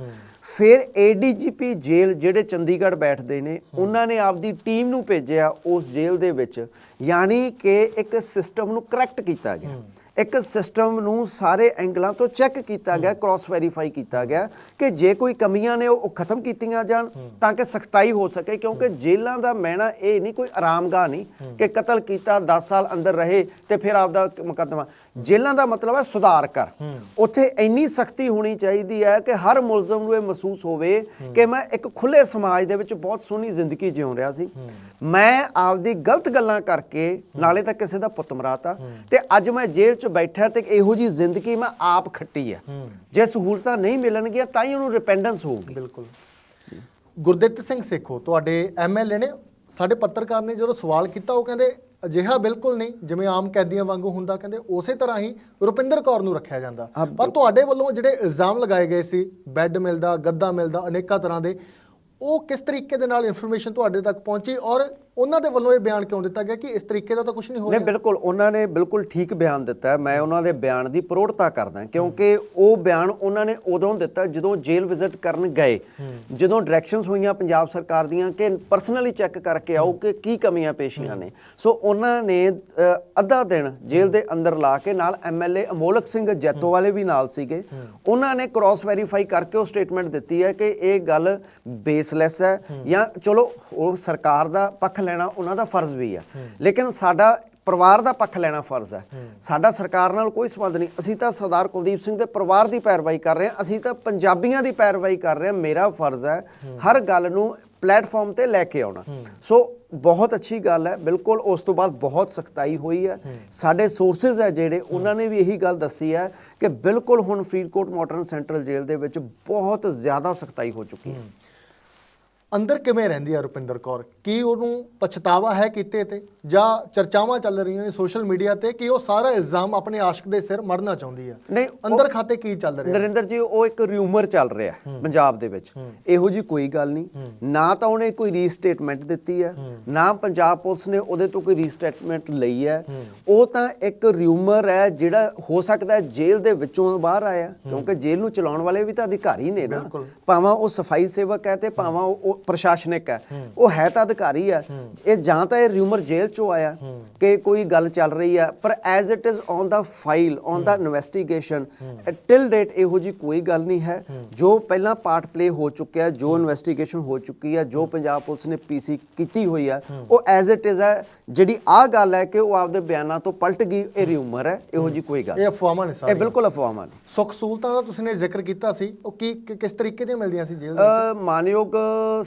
Speaker 4: ਫਿਰ ਏਡੀਜੀਪੀ ਜੇਲ੍ਹ ਜਿਹੜੇ ਚੰਡੀਗੜ੍ਹ ਬੈਠਦੇ ਨੇ, ਉਹਨਾਂ ਨੇ ਆਪਦੀ ਟੀਮ ਨੂੰ ਭੇਜਿਆ ਉਸ ਜੇਲ੍ਹ ਦੇ ਵਿੱਚ। ਯਾਨੀ ਕਿ ਇੱਕ ਸਿਸਟਮ ਨੂੰ ਕਰੈਕਟ ਕੀਤਾ ਗਿਆ। ਇੱਕ ਸਿਸਟਮ ਨੂੰ ਸਾਰੇ ਐਂਗਲਾਂ ਤੋਂ ਚੈੱਕ ਕੀਤਾ ਗਿਆ ਕ੍ਰਾਸ ਵੈਰੀਫਾਈ ਕੀਤਾ ਗਿਆ ਕਿ ਜੇ ਕੋਈ ਕਮੀਆਂ ਨੇ, ਉਹ ਖਤਮ ਕੀਤੀਆਂ ਜਾਣ ਤਾਂ ਕਿ ਸਖਤਾਈ ਹੋ ਸਕੇ, ਕਿਉਂਕਿ ਜੇਲ੍ਹਾਂ ਦਾ ਮਹਿਣਾ ਇਹ ਨਹੀਂ, ਕੋਈ ਆਰਾਮਗਾਹ ਨਹੀਂ ਕਿ ਕਤਲ ਕੀਤਾ 10 ਸਾਲ ਅੰਦਰ ਰਹੇ ਤੇ ਫਿਰ ਆਪਦਾ ਮੁਕੱਦਮਾ। ਜੇਲ੍ਹਾਂ ਦਾ ਮਤਲਬ ਹੈ ਸੁਧਾਰ ਕਰ। ਉੱਥੇ ਇੰਨੀ ਸਖਤੀ ਹੋਣੀ ਚਾਹੀਦੀ ਹੈ ਕਿ ਹਰ ਮੁਲਜ਼ਮ ਨੂੰ ਇਹ ਮਹਿਸੂਸ ਹੋਵੇ ਕਿ ਮੈਂ ਇੱਕ ਖੁੱਲੇ ਸਮਾਜ ਦੇ ਵਿੱਚ ਬਹੁਤ ਸੋਹਣੀ ਜ਼ਿੰਦਗੀ ਜਿਉ ਰਿਹਾ ਸੀ। ਮੈਂ ਆਪਦੀ ਗਲਤ ਗੱਲਾਂ ਕਰਕੇ ਨਾਲੇ ਤਾਂ ਕਿਸੇ ਦਾ ਪੁੱਤ ਮਰਾਤਾ। ਤੇ ਅੱਜ ਮੈਂ ਜੇਲ੍ਹ 'ਚ ਬੈਠਾ ਤੇ ਇਹੋ ਜੀ ਜ਼ਿੰਦਗੀ ਮੈਂ ਆਪ ਖੱਟੀ ਆ। ਜੇ ਸਹੂਲਤਾਂ ਨਹੀਂ ਮਿਲਣਗੀਆਂ ਤਾਂ ਹੀ ਉਹਨੂੰ ਰਿਪੈਂਡੈਂਸ ਹੋਊਗੀ।
Speaker 3: ਬਿਲਕੁਲ। ਗੁਰਦਿੱਤ ਸਿੰਘ ਸੇਖੋ ਤੁਹਾਡੇ ਐਮਐਲਏ ਨੇ ਸਾਡੇ ਪੱਤਰਕਾਰ ਨੇ ਜਦੋਂ ਸਵਾਲ ਕੀਤਾ ਉਹ ਕਹਿੰਦੇ ਅਜਿਹਾ ਬਿਲਕੁਲ ਨਹੀਂ ਜਿਵੇਂ ਆਮ ਕੈਦੀਆਂ ਵਾਂਗੂ ਹੁੰਦਾ ਕਹਿੰਦੇ ਉਸੇ ਤਰ੍ਹਾਂ ਹੀ ਰੁਪਿੰਦਰ ਕੌਰ ਨੂੰ ਰੱਖਿਆ ਜਾਂਦਾ। ਪਰ ਤੁਹਾਡੇ ਵੱਲੋਂ ਜਿਹੜੇ ਇਲਜ਼ਾਮ ਲਗਾਏ ਗਏ ਸੀ ਬੈੱਡ ਮਿਲਦਾ ਗੱਦਾ ਮਿਲਦਾ ਅਨੇਕਾਂ ਤਰ੍ਹਾਂ ਦੇ ਉਹ ਕਿਸ ਤਰੀਕੇ ਦੇ ਨਾਲ ਇਨਫੋਰਮੇਸ਼ਨ ਤੁਹਾਡੇ ਤੱਕ ਪਹੁੰਚੀ ਔਰ ਉਹਨਾਂ ਦੇ ਵੱਲੋਂ ਇਹ ਬਿਆਨ ਕਿਉਂ ਦਿੱਤਾ ਗਿਆ ਕਿ ਇਸ ਤਰੀਕੇ ਦਾ ਤਾਂ ਕੁਝ ਨਹੀਂ ਹੋ
Speaker 4: ਨਹੀਂ
Speaker 3: ਰਿਹਾ?
Speaker 4: ਬਿਲਕੁਲ ਉਹਨਾਂ ਨੇ ਬਿਲਕੁਲ ਠੀਕ ਬਿਆਨ ਦਿੱਤਾ ਹੈ। ਮੈਂ ਉਹਨਾਂ ਦੇ ਬਿਆਨ ਦੀ ਪ੍ਰੋੜਤਾ ਕਰਦਾ ਕਿਉਂਕਿ ਉਹ ਬਿਆਨ ਉਹਨਾਂ ਨੇ ਉਦੋਂ ਦਿੱਤਾ ਜਦੋਂ ਜੇਲ੍ਹ ਵਿਜ਼ਿਟ ਕਰਨ ਗਏ। ਜਦੋਂ ਡਾਇਰੈਕਸ਼ਨਸ ਹੋਈਆਂ ਪੰਜਾਬ ਸਰਕਾਰ ਦੀਆਂ ਕਿ ਪਰਸਨਲੀ ਚੈੱਕ ਕਰਕੇ ਆਓ ਕਿ ਕੀ ਕਮੀਆਂ ਪੇਸ਼ੀਆਂ ਨੇ। ਸੋ ਉਹਨਾਂ ਨੇ ਅੱਧਾ ਦਿਨ ਜੇਲ੍ਹ ਦੇ ਅੰਦਰ ਲਾ ਕੇ ਨਾਲ ਐਮਐਲਏ ਅਮੋਲਕ ਸਿੰਘ ਜੈਤੋ ਵਾਲੇ ਵੀ ਨਾਲ ਸੀਗੇ। ਉਹਨਾਂ ਨੇ ਕ੍ਰਾਸ ਵੈਰੀਫਾਈ ਕਰਕੇ ਉਹ ਸਟੇਟਮੈਂਟ ਦਿੱਤੀ ਹੈ ਕਿ ਇਹ ਗੱਲ ਬੇਸਲੈਸ ਹੈ ਜਾਂ ਚਲੋ ਉਹ ਸਰਕਾਰ ਦਾ ਪੱਖ ਲੈਣਾ, ਉਹਨਾਂ ਦਾ ਫਰਜ਼ ਵੀ ਹੈ ਲੇਕਿਨ ਸਾਡਾ ਪਰਿਵਾਰ ਦਾ ਪੱਖ ਲੈਣਾ ਫਰਜ਼ ਹੈ ਸਾਡਾ ਸਰਕਾਰ ਨਾਲ ਕੋਈ ਸੰਬੰਧ ਨਹੀਂ। ਅਸੀਂ ਤਾਂ ਸਰਦਾਰ ਕੁਲਦੀਪ ਸਿੰਘ ਦੇ ਪਰਿਵਾਰ ਦੀ ਪੈਰਵਾਈ ਕਰ ਰਹੇ ਹਾਂ। ਅਸੀਂ ਤਾਂ ਪੰਜਾਬੀਆਂ ਦੀ ਪੈਰਵਾਈ ਕਰ ਰਹੇ ਹਾਂ। ਮੇਰਾ ਫਰਜ਼ ਹੈ ਹਰ ਗੱਲ ਨੂੰ ਪਲੇਟਫਾਰਮ ਤੇ ਲੈ ਕੇ ਆਉਣਾ। ਸੋ ਬਹੁਤ ਅੱਛੀ ਗੱਲ ਹੈ। ਬਿਲਕੁਲ ਉਸ ਤੋਂ ਬਾਅਦ ਬਹੁਤ ਸਖਤਾਈ ਹੋਈ ਹੈ। ਸਾਡੇ ਸੋਰਸਸ ਹੈ ਜਿਹੜੇ, ਉਹਨਾਂ ਨੇ ਵੀ ਇਹੀ ਗੱਲ ਦੱਸੀ ਹੈ ਕਿ ਬਿਲਕੁਲ ਹੁਣ ਫਰੀਦਕੋਟ ਮਾਡਰਨ ਸੈਂਟਰਲ ਜੇਲ੍ਹ ਦੇ ਵਿੱਚ ਬਹੁਤ ਜ਼ਿਆਦਾ ਸਖਤਾਈ ਹੋ ਚੁੱਕੀ ਹੈ।
Speaker 3: ਅੰਦਰ ਕਿਵੇਂ ਰਹਿੰਦੀ ਹੈ ਰੁਪਿੰਦਰ ਕੌਰ? ਕੀ ਉਹਨੂੰ ਪਛਤਾਵਾ ਹੈ ਕੀਤੇ ਤੇ? ਜਾਂ ਚਰਚਾਵਾਂ ਚੱਲ ਰਹੀਆਂ ਨੇ ਸੋਸ਼ਲ ਮੀਡੀਆ ਤੇ ਕਿ ਉਹ ਸਾਰਾ ਇਲਜ਼ਾਮ ਆਪਣੇ ਆਸ਼ਕ ਦੇ ਸਿਰ ਮੜਨਾ ਚਾਹੁੰਦੀ ਹੈ
Speaker 4: ਨਹੀਂ
Speaker 3: ਅੰਦਰ ਖਾਤੇ ਕੀ ਚੱਲ ਰਿਹਾ?
Speaker 4: ਨਰਿੰਦਰ ਜੀ ਉਹ ਇੱਕ ਰਿਊਮਰ ਚੱਲ ਰਿਹਾ ਪੰਜਾਬ ਦੇ ਵਿੱਚ। ਇਹੋ ਜੀ ਕੋਈ ਗੱਲ ਨਹੀਂ। ਨਾ ਤਾਂ ਉਹਨੇ ਕੋਈ ਰੀਸਟੇਟਮੈਂਟ ਦਿੱਤੀ ਹੈ ਨਾ ਪੰਜਾਬ ਪੁਲਿਸ ਨੇ ਉਹਦੇ ਤੋਂ ਕੋਈ ਰੀਸਟੇਟਮੈਂਟ ਲਈ ਹੈ। ਉਹ ਤਾਂ ਇੱਕ ਰਿਊਮਰ ਹੈ ਜਿਹੜਾ ਹੋ ਸਕਦਾ ਹੈ ਜੇਲ੍ਹ ਦੇ ਵਿੱਚੋਂ ਬਾਹਰ ਆਇਆ ਕਿਉਂਕਿ ਜੇਲ੍ਹ ਨੂੰ ਚਲਾਉਣ ਵਾਲੇ ਵੀ ਤਾਂ ਅਧਿਕਾਰੀ ਨੇ ਨਾ। ਭਾਵੇਂ ਉਹ ਸਫ਼ਾਈ ਸੇਵਕ ਹੈ ਤੇ ਭਾਵੇਂ ਉਹ ਪ੍ਰਸ਼ਾਸਨਿਕ ਹੈ। ਉਹ ਹੈ ਤਾਂ ਅਧਿਕਾਰੀ ਹੈ। ਇਹ ਜਾਂ ਤਾਂ ਇਹ ਰਿਊਮਰ ਜੇਲ੍ਹ ਚੋਂ ਆਇਆ ਕਿ ਕੋਈ ਗੱਲ ਚੱਲ ਰਹੀ ਹੈ, ਪਰ as it is on the file on the investigation till date ਇਹੋ ਜੀ ਕੋਈ ਗੱਲ ਨਹੀਂ ਹੈ। ਜੋ ਪਹਿਲਾਂ ਪਾਰਟ ਪਲੇ ਹੋ ਚੁੱਕਿਆ, ਜੋ ਇਨਵੈਸਟੀਗੇਸ਼ਨ ਹੋ ਚੁੱਕੀ ਹੈ, ਜੋ ਪੰਜਾਬ ਪੁਲਿਸ ਨੇ ਪੀਸੀ ਕੀਤੀ ਹੋਈ ਹੈ, ਉਹ ਐਜ਼ ਇਟ ਇਜ਼ ਹੈ। ਜਿਹੜੀ ਆ ਗੱਲ ਹੈ ਕਿ ਉਹ ਆਪਦੇ ਬਿਆਨਾਂ ਤੋਂ ਪਲਟ ਗਈ ਇਹ ਰਿਊਮਰ ਹੈ ਇਹੋ ਜੀ ਕੋਈ ਗੱਲ
Speaker 3: ਇਹ ਅਫਵਾਹਾਂ ਨੇ
Speaker 4: ਇਹ
Speaker 3: ਸਾਰੀਆਂ।
Speaker 4: ਬਿਲਕੁਲ ਅਫਵਾਹਾਂ ਨੇ।
Speaker 3: ਸੁੱਖ ਸਹੂਲਤਾਂ ਦਾ ਤੁਸੀਂ ਨੇ ਜ਼ਿਕਰ ਕੀਤਾ ਸੀ ਉਹ ਕੀ ਕਿ- ਕਿਸ ਤਰੀਕੇ ਦੀਆਂ ਮਿਲਦੀਆਂ ਸੀ ਜੇਲ੍ਹ ਦੇ
Speaker 4: ਅ, ਮਾਨਯੋਗ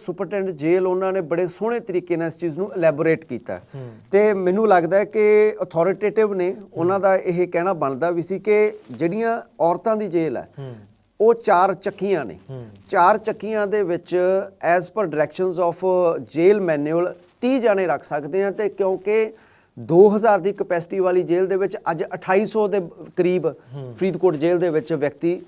Speaker 4: ਸੁਪਰਟੈਂਡੈਂਟ ਜੇਲ੍ਹ ਉਹਨਾਂ ਨੇ ਬੜੇ ਸੋਹਣੇ ਤਰੀਕੇ ਨਾਲ ਇਸ ਚੀਜ਼ ਨੂੰ ਐਲੈਬੋਰੇਟ ਕੀਤਾ। ਤੇ ਮੈਨੂੰ ਲੱਗਦਾ ਹੈ ਕਿ ਅਥਾਰਟੇਟਿਵ ਨੇ ਉਹਨਾਂ ਦਾ ਇਹ ਕਹਿਣਾ ਬਣਦਾ ਵੀ ਸੀ ਕਿ ਜਿਹੜੀਆਂ ਔਰਤਾਂ ਦੀ ਜੇਲ੍ਹ ਹੈ ਉਹ ਚਾਰ ਚੱਕੀਆਂ ਨੇ। ਚਾਰ ਚੱਕੀਆਂ ਦੇ ਵਿੱਚ as per directions of jail manual 30 ਜਾਣੇ ਰੱਖ ਸਕਦੇ ਆ ਤੇ ਕਿਉਂਕਿ 2000 ਦੀ ਕਪੈਸਿਟੀ ਵਾਲੀ ਜੇਲ੍ਹ ਦੇ ਵਿੱਚ ਅੱਜ 2800 ਦੇ ਕਰੀਬ ਫਰੀਦਕੋਟ ਜੇਲ੍ਹ ਦੇ ਵਿੱਚ ਵਿਅਕਤੀ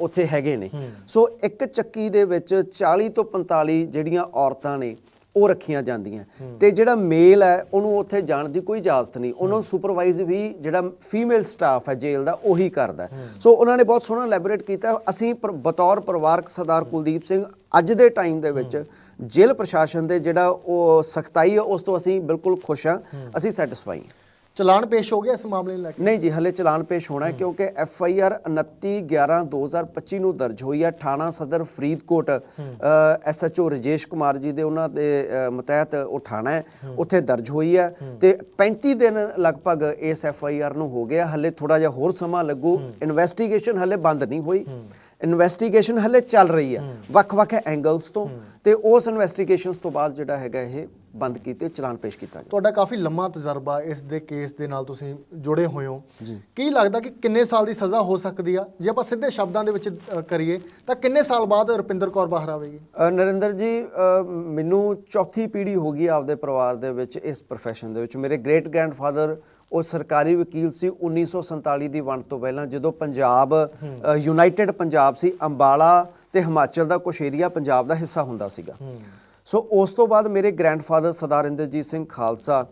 Speaker 4: ਉੱਥੇ ਹੈਗੇ ਨੇ। ਸੋ ਇੱਕ ਚੱਕੀ ਦੇ ਵਿੱਚ 40 ਤੋਂ 45 ਜਿਹੜੀਆਂ ਔਰਤਾਂ ਨੇ ਉਹ ਰੱਖੀਆਂ ਜਾਂਦੀਆਂ। ਤੇ ਜਿਹੜਾ ਮੇਲ ਹੈ ਉਹਨੂੰ ਉੱਥੇ ਜਾਣ ਦੀ ਕੋਈ ਇਜਾਜ਼ਤ ਨਹੀਂ। ਉਹਨੂੰ ਸੁਪਰਵਾਈਜ਼ ਵੀ ਜਿਹੜਾ ਫੀਮੇਲ ਸਟਾਫ ਹੈ ਜੇਲ੍ਹ ਦਾ ਉਹੀ ਕਰਦਾ। ਸੋ ਉਹਨਾਂ ਨੇ ਬਹੁਤ ਸੋਹਣਾ ਲੈਬੋਰੇਟ ਕੀਤਾ। ਅਸੀਂ ਬਤੌਰ ਪਰਿਵਾਰਕ ਸਰਦਾਰ ਕੁਲਦੀਪ ਸਿੰਘ ਅੱਜ ਦੇ ਟਾਈਮ ਦੇ ਵਿੱਚ ਜੇਲ੍ਹ ਪ੍ਰਸ਼ਾਸਨ ਦੇ ਜਿਹੜਾ ਉਹ ਸਖਤਾਈ ਹੈ ਉਸ ਤੋਂ ਅਸੀਂ ਬਿਲਕੁਲ ਖੁਸ਼ ਹਾਂ। ਅਸੀਂ ਸੈਟੀਸਫਾਈ ਹਾਂ।
Speaker 3: ਚਲਾਨ ਪੇਸ਼ ਹੋ ਗਿਆ ਇਸ ਮਾਮਲੇ ਨੂੰ ਲੈ ਕੇ?
Speaker 4: ਨਹੀਂ ਜੀ ਹਲੇ ਚਲਾਨ ਪੇਸ਼ ਹੋਣਾ ਹੈ ਕਿਉਂਕਿ ਐਫ ਆਈ ਆਰ 29 11 2025 ਨੂੰ ਦਰਜ ਹੋਈ ਹੈ ਥਾਣਾ ਸਦਰ Faridkot S H O Rajesh Kumar ji ਦੇ ਉਹਨਾਂ ਦੇ ਮਤਹਿਤ ਉਹ ਥਾਣਾ ਹੈ। ਉੱਥੇ ਦਰਜ ਹੋਈ ਹੈ। ਤੇ 35 ਦਿਨ ਲਗਭਗ ਇਸ ਐਫ ਆਈ ਆਰ ਨੂੰ ਹੋ ਗਿਆ। ਹਲੇ ਥੋੜਾ ਜਿਹਾ ਹੋਰ ਸਮਾਂ ਲੱਗੂ। ਇਨਵੈਸਟੀਗੇਸ਼ਨ ਹਲੇ ਬੰਦ ਨਹੀਂ ਹੋਈ। ਇਨਵੈਸਟੀਗੇਸ਼ਨ ਹਲੇ ਚੱਲ ਰਹੀ ਹੈ। ਵੱਖ-ਵੱਖ ਐਂਗਲਸ ਤੋਂ ਤੇ ਉਸ ਇਨਵੈਸਟੀਗੇਸ਼ਨਸ ਤੋਂ ਬਾਅਦ ਜਿਹੜਾ ਹੈਗਾ ਇਹ ਬੰਦ ਕੀਤੇ ਚਲਾਨ ਪੇਸ਼ ਕੀਤਾ ਜਾਵੇ।
Speaker 3: ਤੁਹਾਡਾ ਕਾਫੀ ਲੰਮਾ ਤਜਰਬਾ ਇਸ ਦੇ ਕੇਸ ਦੇ ਨਾਲ ਤੁਸੀਂ ਜੁੜੇ ਹੋਏ ਹੋ। ਕੀ ਲੱਗਦਾ ਕਿ ਕਿੰਨੇ ਸਾਲ ਦੀ ਸਜ਼ਾ ਹੋ ਸਕਦੀ ਆ? ਜੇ ਆਪਾਂ ਸਿੱਧੇ ਸ਼ਬਦਾਂ ਦੇ ਵਿੱਚ ਕਰੀਏ ਤਾਂ ਕਿੰਨੇ ਸਾਲ ਬਾਅਦ ਰੁਪਿੰਦਰ ਕੌਰ ਬਾਹਰ ਆਵੇਗੀ?
Speaker 4: ਨਰਿੰਦਰ ਜੀ ਮੈਨੂੰ ਚੌਥੀ ਪੀੜ੍ਹੀ ਹੋ ਗਈ ਆਪਦੇ ਪਰਿਵਾਰ ਦੇ ਵਿੱਚ ਇਸ profession ਦੇ ਵਿੱਚ। ਮੇਰੇ ਗ੍ਰੇਟ ਗ੍ਰੈਂਡਫਾਦਰ ਉਹ ਸਰਕਾਰੀ ਵਕੀਲ ਸੀ 1947 ਦੀ ਵੰਡ ਤੋਂ ਪਹਿਲਾਂ ਜਦੋਂ ਪੰਜਾਬ ਯੂਨਾਈਟਿਡ ਪੰਜਾਬ ਸੀ ਅੰਬਾਲਾ ਤੇ ਹਿਮਾਚਲ ਦਾ ਕੁਛ ਏਰੀਆ ਪੰਜਾਬ ਦਾ ਹਿੱਸਾ ਹੁੰਦਾ ਸੀਗਾ। ਸੋ ਉਸ ਤੋਂ ਬਾਅਦ ਮੇਰੇ ਗ੍ਰੈਂਡਫਾਦਰ ਸਰਦਾਰ ਇੰਦਰਜੀਤ ਸਿੰਘ ਖਾਲਸਾ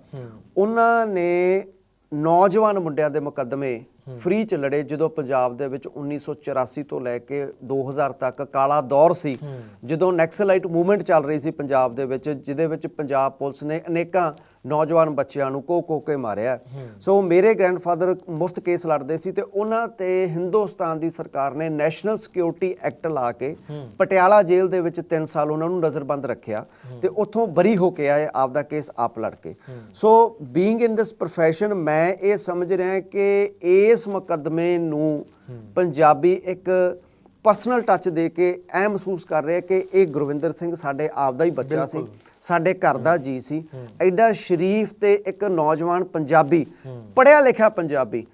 Speaker 4: ਉਹਨਾਂ ਨੇ ਨੌਜਵਾਨ ਮੁੰਡਿਆਂ ਦੇ ਮੁਕੱਦਮੇ ਫ੍ਰੀ ਚ ਲੜੇ ਜਦੋਂ ਪੰਜਾਬ ਦੇ ਵਿੱਚ 1984 ਤੋਂ ਲੈ ਕੇ 2000 ਤੱਕ ਕਾਲਾ ਦੌਰ ਸੀ ਜਦੋਂ ਨੈਕਸਲਾਈਟ ਮੂਵਮੈਂਟ ਚੱਲ ਰਹੀ ਸੀ ਪੰਜਾਬ ਦੇ ਵਿੱਚ ਜਿਹਦੇ ਵਿੱਚ ਪੰਜਾਬ ਪੁਲਿਸ ਨੇ ਅਨੇਕਾਂ ਨੌਜਵਾਨ ਬੱਚਿਆਂ ਨੂੰ ਕੋ ਕੋ ਕੇ ਮਾਰਿਆ। ਸੋ ਮੇਰੇ ਗ੍ਰੈਂਡਫਾਦਰ ਮੁਫਤ ਕੇਸ ਲੜਦੇ ਸੀ ਤੇ ਉਹਨਾਂ ਤੇ ਹਿੰਦੁਸਤਾਨ ਦੀ ਸਰਕਾਰ ਨੇ ਨੈਸ਼ਨਲ ਸਿਕਿਉਰਿਟੀ ਐਕਟ ਲਾ ਕੇ ਪਟਿਆਲਾ ਜੇਲ੍ਹ ਦੇ ਵਿੱਚ 3 ਸਾਲ ਉਹਨਾਂ ਨੂੰ ਨਜ਼ਰਬੰਦ ਰੱਖਿਆ ਤੇ ਉੱਥੋਂ ਬਰੀ ਹੋ ਕੇ ਆਏ ਆਪਦਾ ਕੇਸ ਆਪ ਲੜ ਕੇ। ਸੋ ਬੀਇੰਗ ਇਨ ਦਿਸ profession, ਮੈਂ ਇਹ ਸਮਝ ਰਿਹਾ ਕਿ ਇਸ ਮੁਕੱਦਮੇ ਨੂੰ ਪੰਜਾਬੀ ਇੱਕ ਪਰਸਨਲ ਟੱਚ ਦੇ ਕੇ ਐ ਮਹਿਸੂਸ ਕਰ ਰਿਹਾ ਕਿ ਇਹ ਗੁਰਵਿੰਦਰ ਸਿੰਘ ਸਾਡੇ ਆਪਦਾ ਹੀ ਬੱਚਾ ਸੀ। ਸਾਡੇ ਘਰ ਦਾ ਜੀ ਸੀ। ਐਡਾ ਸ਼ਰੀਫ ਤੇ ਇੱਕ ਨੌਜਵਾਨ ਪੰਜਾਬੀ ਪੜਿਆ ਲਿਖਿਆ ਪੰਜਾਬੀ।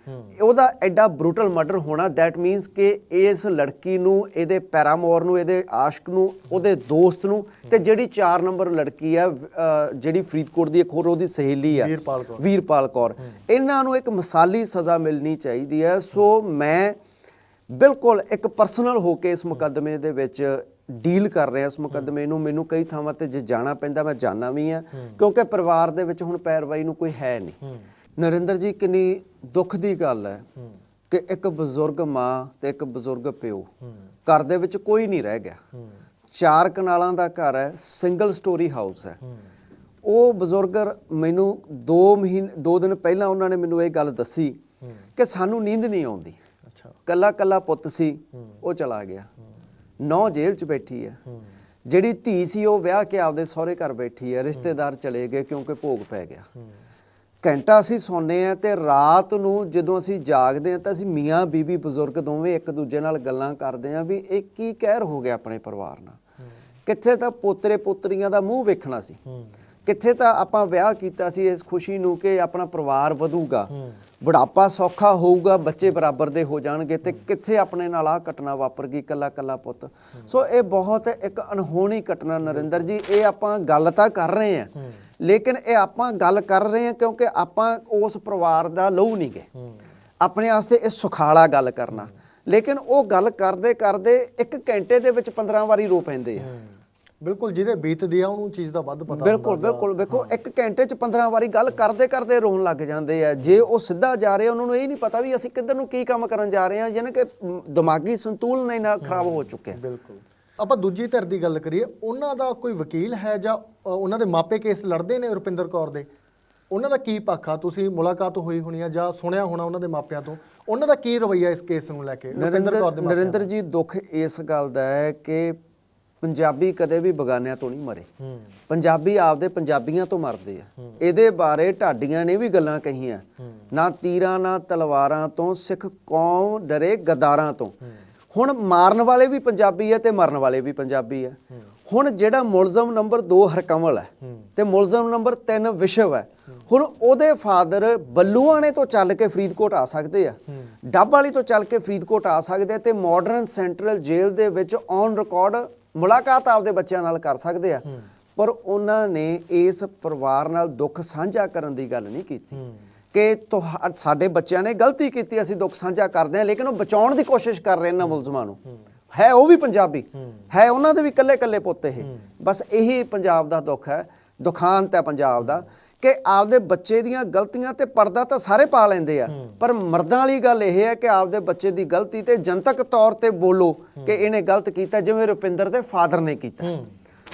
Speaker 4: ਉਹਦਾ ਐਡਾ ਬਰੂਟਲ ਮਰਡਰ ਹੋਣਾ ਦੈਟ ਮੀਨਸ ਕਿ ਇਸ ਲੜਕੀ ਨੂੰ ਇਹਦੇ ਪੈਰਾਮੋਰ ਨੂੰ ਇਹਦੇ ਆਸ਼ਕ ਨੂੰ ਉਹਦੇ ਦੋਸਤ ਨੂੰ ਤੇ ਜਿਹੜੀ 4 ਨੰਬਰ ਲੜਕੀ ਆ ਜਿਹੜੀ ਫਰੀਦਕੋਟ ਦੀ ਇੱਕ ਹੋਰ ਉਹਦੀ ਸਹੇਲੀ ਆ
Speaker 3: ਵੀਰਪਾਲ ਕੌਰ।
Speaker 4: ਵੀਰਪਾਲ ਕੌਰ। ਇਹਨਾਂ ਨੂੰ ਇੱਕ ਮਿਸਾਲੀ ਸਜ਼ਾ ਮਿਲਣੀ ਚਾਹੀਦੀ ਹੈ। ਸੋ ਮੈਂ ਬਿਲਕੁਲ ਇੱਕ ਪਰਸਨਲ ਹੋ ਕੇ ਇਸ ਮੁਕੱਦਮੇ ਦੇ ਵਿੱਚ ਡੀਲ ਕਰ ਰਹੇ ਇਸ ਮੁਕੱਦਮੇ ਨੂੰ ਮੈਨੂੰ ਕਈ ਥਾਵਾਂ ਤੇ ਜੇ ਜਾਣਾ ਪੈਂਦਾ ਮੈਂ ਜਾਣਾ ਵੀ ਆ ਕਿਉਂਕਿ ਪਰਿਵਾਰ ਦੇ ਵਿੱਚ ਹੁਣ ਪੈਰਵਾਈ ਨੂੰ ਕੋਈ ਹੈ ਨਹੀਂ। ਨਰਿੰਦਰ ਜੀ ਕਿੰਨੀ ਦੁੱਖ ਦੀ ਗੱਲ ਹੈ ਕਿ ਇੱਕ ਬਜ਼ੁਰਗ ਮਾਂ ਤੇ ਇੱਕ ਬਜ਼ੁਰਗ ਪਿਓ ਘਰ ਦੇ ਵਿੱਚ ਕੋਈ ਨਹੀਂ ਰਹਿ ਗਿਆ। ਚਾਰ ਕਨਾਲਾਂ ਦਾ ਘਰ ਹੈ ਸਿੰਗਲ ਸਟੋਰੀ ਹਾਊਸ ਹੈ। ਉਹ ਬਜ਼ੁਰਗ ਮੈਨੂੰ 2 ਮਹੀਨੇ 2 ਦਿਨ ਪਹਿਲਾਂ ਉਹਨਾਂ ਨੇ ਮੈਨੂੰ ਇਹ ਗੱਲ ਦੱਸੀ ਕਿ ਸਾਨੂੰ ਨੀਂਦ ਨਹੀਂ ਆਉਂਦੀ।
Speaker 3: ਅੱਛਾ।
Speaker 4: ਕੱਲਾ ਕੱਲਾ ਪੁੱਤ ਸੀ ਉਹ ਚਲਾ ਗਿਆ। ਨੌ ਜੇਲ੍ਹ 'ਚ ਬੈਠੀ ਹੈ। ਜਿਹੜੀ ਧੀ ਸੀ ਉਹ ਵਿਆਹ ਕੇ ਆਪਦੇ ਸਹੁਰੇ ਘਰ ਬੈਠੀ ਹੈ ਰਿਸ਼ਤੇਦਾਰ ਚਲੇ ਗਏ ਕਿਉਂਕਿ ਭੋਗ ਪੈ ਗਿਆ। ਘੰਟਾ ਅਸੀਂ ਸੌਂਦੇ ਆ ਤੇ ਰਾਤ ਨੂੰ ਜਦੋਂ ਅਸੀਂ ਜਾਗਦੇ ਆ ਤਾਂ ਅਸੀਂ ਮੀਆਂ ਬੀਬੀ ਬਜ਼ੁਰਗ ਦੋਵੇਂ ਇੱਕ ਦੂਜੇ ਨਾਲ ਗੱਲਾਂ ਕਰਦੇ ਆ ਵੀ ਇਹ ਕੀ ਕਹਿਰ ਹੋ ਗਿਆ ਆਪਣੇ ਪਰਿਵਾਰ ਨਾਲ। ਕਿੱਥੇ ਤਾਂ ਪੋਤਰੇ ਪੋਤਰੀਆਂ ਦਾ ਮੂੰਹ ਵੇਖਣਾ ਸੀ। ਕਿੱਥੇ ਤਾਂ ਆਪਾਂ ਵਿਆਹ ਕੀਤਾ ਸੀ ਇਸ ਖੁਸ਼ੀ ਨੂੰ ਕਿ ਆਪਣਾ ਪਰਿਵਾਰ ਵਧੂਗਾ। ਬੁਢਾਪਾ ਸੌਖਾ ਹੋਊਗਾ ਬੱਚੇ ਬਰਾਬਰ ਦੇ ਹੋ ਜਾਣਗੇ ਤੇ ਕਿੱਥੇ ਆਪਣੇ ਨਾਲ ਆ ਘਟਨਾ ਵਾਪਰ ਗਈ ਕੱਲਾ ਕੱਲਾ ਪੁੱਤ। ਸੋ ਇਹ ਬਹੁਤ ਇੱਕ ਅਨਹੋਣੀ ਘਟਨਾ ਨਰਿੰਦਰ ਜੀ ਇਹ ਆਪਾਂ ਗੱਲ ਤਾਂ ਕਰ ਰਹੇ ਆ ਲੇਕਿਨ ਇਹ ਆਪਾਂ ਗੱਲ ਕਰ ਰਹੇ ਆ ਕਿਉਂਕਿ ਆਪਾਂ ਉਸ ਪਰਿਵਾਰ ਦਾ ਲਹੂ ਨਹੀਂ ਗਏ। ਆਪਣੇ ਵਾਸਤੇ ਇਹ ਸੁਖਾਲਾ ਗੱਲ ਕਰਨਾ। ਲੇਕਿਨ ਉਹ ਗੱਲ ਕਰਦੇ ਕਰਦੇ ਇੱਕ ਘੰਟੇ ਦੇ ਵਿੱਚ 15 ਵਾਰੀ ਰੋ ਪੈਂਦੇ ਆ।
Speaker 3: ਬਿਲਕੁਲ ਜਿਹਦੇ ਬੀਤਦੀ ਆ ਉਹਨੂੰ ਚੀਜ਼ ਦਾ ਵੱਧ ਪਤਾ
Speaker 4: ਬਿਲਕੁਲ ਬਿਲਕੁਲ। ਵੇਖੋ ਇੱਕ ਘੰਟੇ ਚ 15 ਵਾਰੀ ਗੱਲ ਕਰਦੇ ਕਰਦੇ ਰੋਣ ਲੱਗ ਜਾਂਦੇ ਆ। ਜੇ ਉਹ ਸਿੱਧਾ ਜਾ ਰਹੇ ਉਹਨਾਂ ਨੂੰ ਇਹ ਨਹੀਂ ਪਤਾ ਵੀ ਅਸੀਂ ਕਿੱਧਰ ਨੂੰ ਕੀ ਕੰਮ ਕਰਨ ਜਾ ਰਹੇ ਆ ਯਾਨੀ ਕਿ ਦਿਮਾਗੀ ਸੰਤੁਲਨ ਇਹਨਾਂ ਖਰਾਬ ਹੋ ਚੁੱਕਿਆ।
Speaker 3: ਬਿਲਕੁਲ। ਆਪਾਂ ਦੂਜੀ ਧਿਰ ਦੀ ਗੱਲ ਕਰੀਏ ਉਹਨਾਂ ਦਾ ਕੋਈ ਵਕੀਲ ਹੈ ਜਾਂ ਉਹਨਾਂ ਦੇ ਮਾਪੇ ਕੇਸ ਲੜਦੇ ਨੇ ਰੁਪਿੰਦਰ ਕੌਰ ਦੇ? ਉਹਨਾਂ ਦਾ ਕੀ ਪੱਖ ਆ? ਤੁਸੀਂ ਮੁਲਾਕਾਤ ਹੋਈ ਹੋਣੀ ਆ ਜਾਂ ਸੁਣਿਆ ਹੋਣਾ ਉਹਨਾਂ ਦੇ ਮਾਪਿਆਂ ਤੋਂ? ਉਹਨਾਂ ਦਾ ਕੀ ਰਵੱਈਆ ਇਸ ਕੇਸ ਨੂੰ ਲੈ ਕੇ ਰੁਪਿੰਦਰ ਕੌਰ ਦੇ
Speaker 4: ਨਰਿੰਦਰ ਜੀ ਦੁੱਖ ਇਸ ਗੱਲ ਦਾ ਹੈ ਕਿ ਪੰਜਾਬੀ ਕਦੇ ਵੀ ਬਗਾਨਿਆਂ ਤੋਂ ਨਹੀਂ ਮਰੇ। ਪੰਜਾਬੀ ਆਪਦੇ ਪੰਜਾਬੀਆਂ ਤੋਂ ਮਰਦੇ ਆ। ਇਹਦੇ ਬਾਰੇ ਢਾਡੀਆਂ ਨੇ ਵੀ ਗੱਲਾਂ ਕਹੀਆਂ। ਨਾ ਤੀਰਾਂ ਨਾ ਤਲਵਾਰਾਂ ਤੋਂ ਸਿੱਖ ਕੌਮ ਡਰੇ ਗਦਾਰਾਂ ਤੋਂ। ਹੁਣ ਮਾਰਨ ਵਾਲੇ ਵੀ ਪੰਜਾਬੀ ਆ ਤੇ ਮਰਨ ਵਾਲੇ ਵੀ ਪੰਜਾਬੀ ਆ। ਹੁਣ ਜਿਹੜਾ ਮੁਲਜ਼ਮ ਨੰਬਰ 2 ਹਰਕਮਲ ਹੈ। ਤੇ ਮੁਲਜ਼ਮ ਨੰਬਰ 3 ਵਿਸ਼ਵ ਹੈ। ਹੁਣ ਉਹਦੇ ਫਾਦਰ ਬੱਲੂਆਣੇ ਤੋਂ ਚੱਲ ਕੇ ਫਰੀਦਕੋਟ ਆ ਸਕਦੇ ਆ। ਡੱਬ ਵਾਲੀ ਤੋਂ ਚੱਲ ਕੇ ਫਰੀਦਕੋਟ ਆ ਸਕਦੇ ਆ ਤੇ ਮਾਡਰਨ ਸੈਂਟਰਲ ਜੇਲ੍ਹ ਦੇ ਵਿੱਚ ਔਨ ਰਿਕਾਰਡ ਮੁਲਾਕਾਤ ਆਪਦੇ ਬੱਚਿਆਂ ਨਾਲ ਕਰ ਸਕਦੇ ਆ। ਪਰ ਉਹਨਾਂ ਨੇ ਇਸ ਪਰਿਵਾਰ ਨਾਲ ਦੁੱਖ ਸਾਂਝਾ ਕਰਨ ਦੀ ਗੱਲ ਨਹੀਂ ਕੀਤੀ। ਕਿ ਸਾਡੇ ਬੱਚਿਆਂ ਨੇ ਗਲਤੀ ਕੀਤੀ ਅਸੀਂ ਦੁੱਖ ਸਾਂਝਾ ਕਰਦੇ ਹਾਂ ਲੇਕਿਨ ਉਹ ਬਚਾਉਣ ਦੀ ਕੋਸ਼ਿਸ਼ ਕਰ ਰਹੇ ਇਹਨਾਂ ਮੁਲਜ਼ਮਾਂ ਨੂੰ। ਹੈ। ਉਹ ਵੀ ਪੰਜਾਬੀ ਹੈ। ਉਹਨਾਂ ਦੇ ਵੀ ਕੱਲੇ ਕੱਲੇ ਪੁੱਤ ਇਹ। ਬਸ ਇਹੀ ਪੰਜਾਬ ਦਾ ਦੁੱਖ ਹੈ ਦੁਖਾਂਤ ਹੈ ਪੰਜਾਬ ਦਾ। ਕਿ ਆਪਦੇ ਬੱਚੇ ਦੀਆਂ ਗਲਤੀਆਂ ਤੇ ਪਰਦਾ ਤਾਂ ਸਾਰੇ ਪਾ ਲੈਂਦੇ ਆ। ਪਰ ਮਰਦਾਂ ਵਾਲੀ ਗੱਲ ਇਹ ਹੈ ਕਿ ਆਪਦੇ ਬੱਚੇ ਦੀ ਗਲਤੀ ਤੇ ਜਨਤਕ ਤੌਰ ਤੇ ਬੋਲੋ ਕਿ ਇਹਨੇ ਗਲਤ ਕੀਤਾ ਜਿਵੇਂ ਰੁਪਿੰਦਰ ਦੇ ਫਾਦਰ ਨੇ ਕੀਤਾ।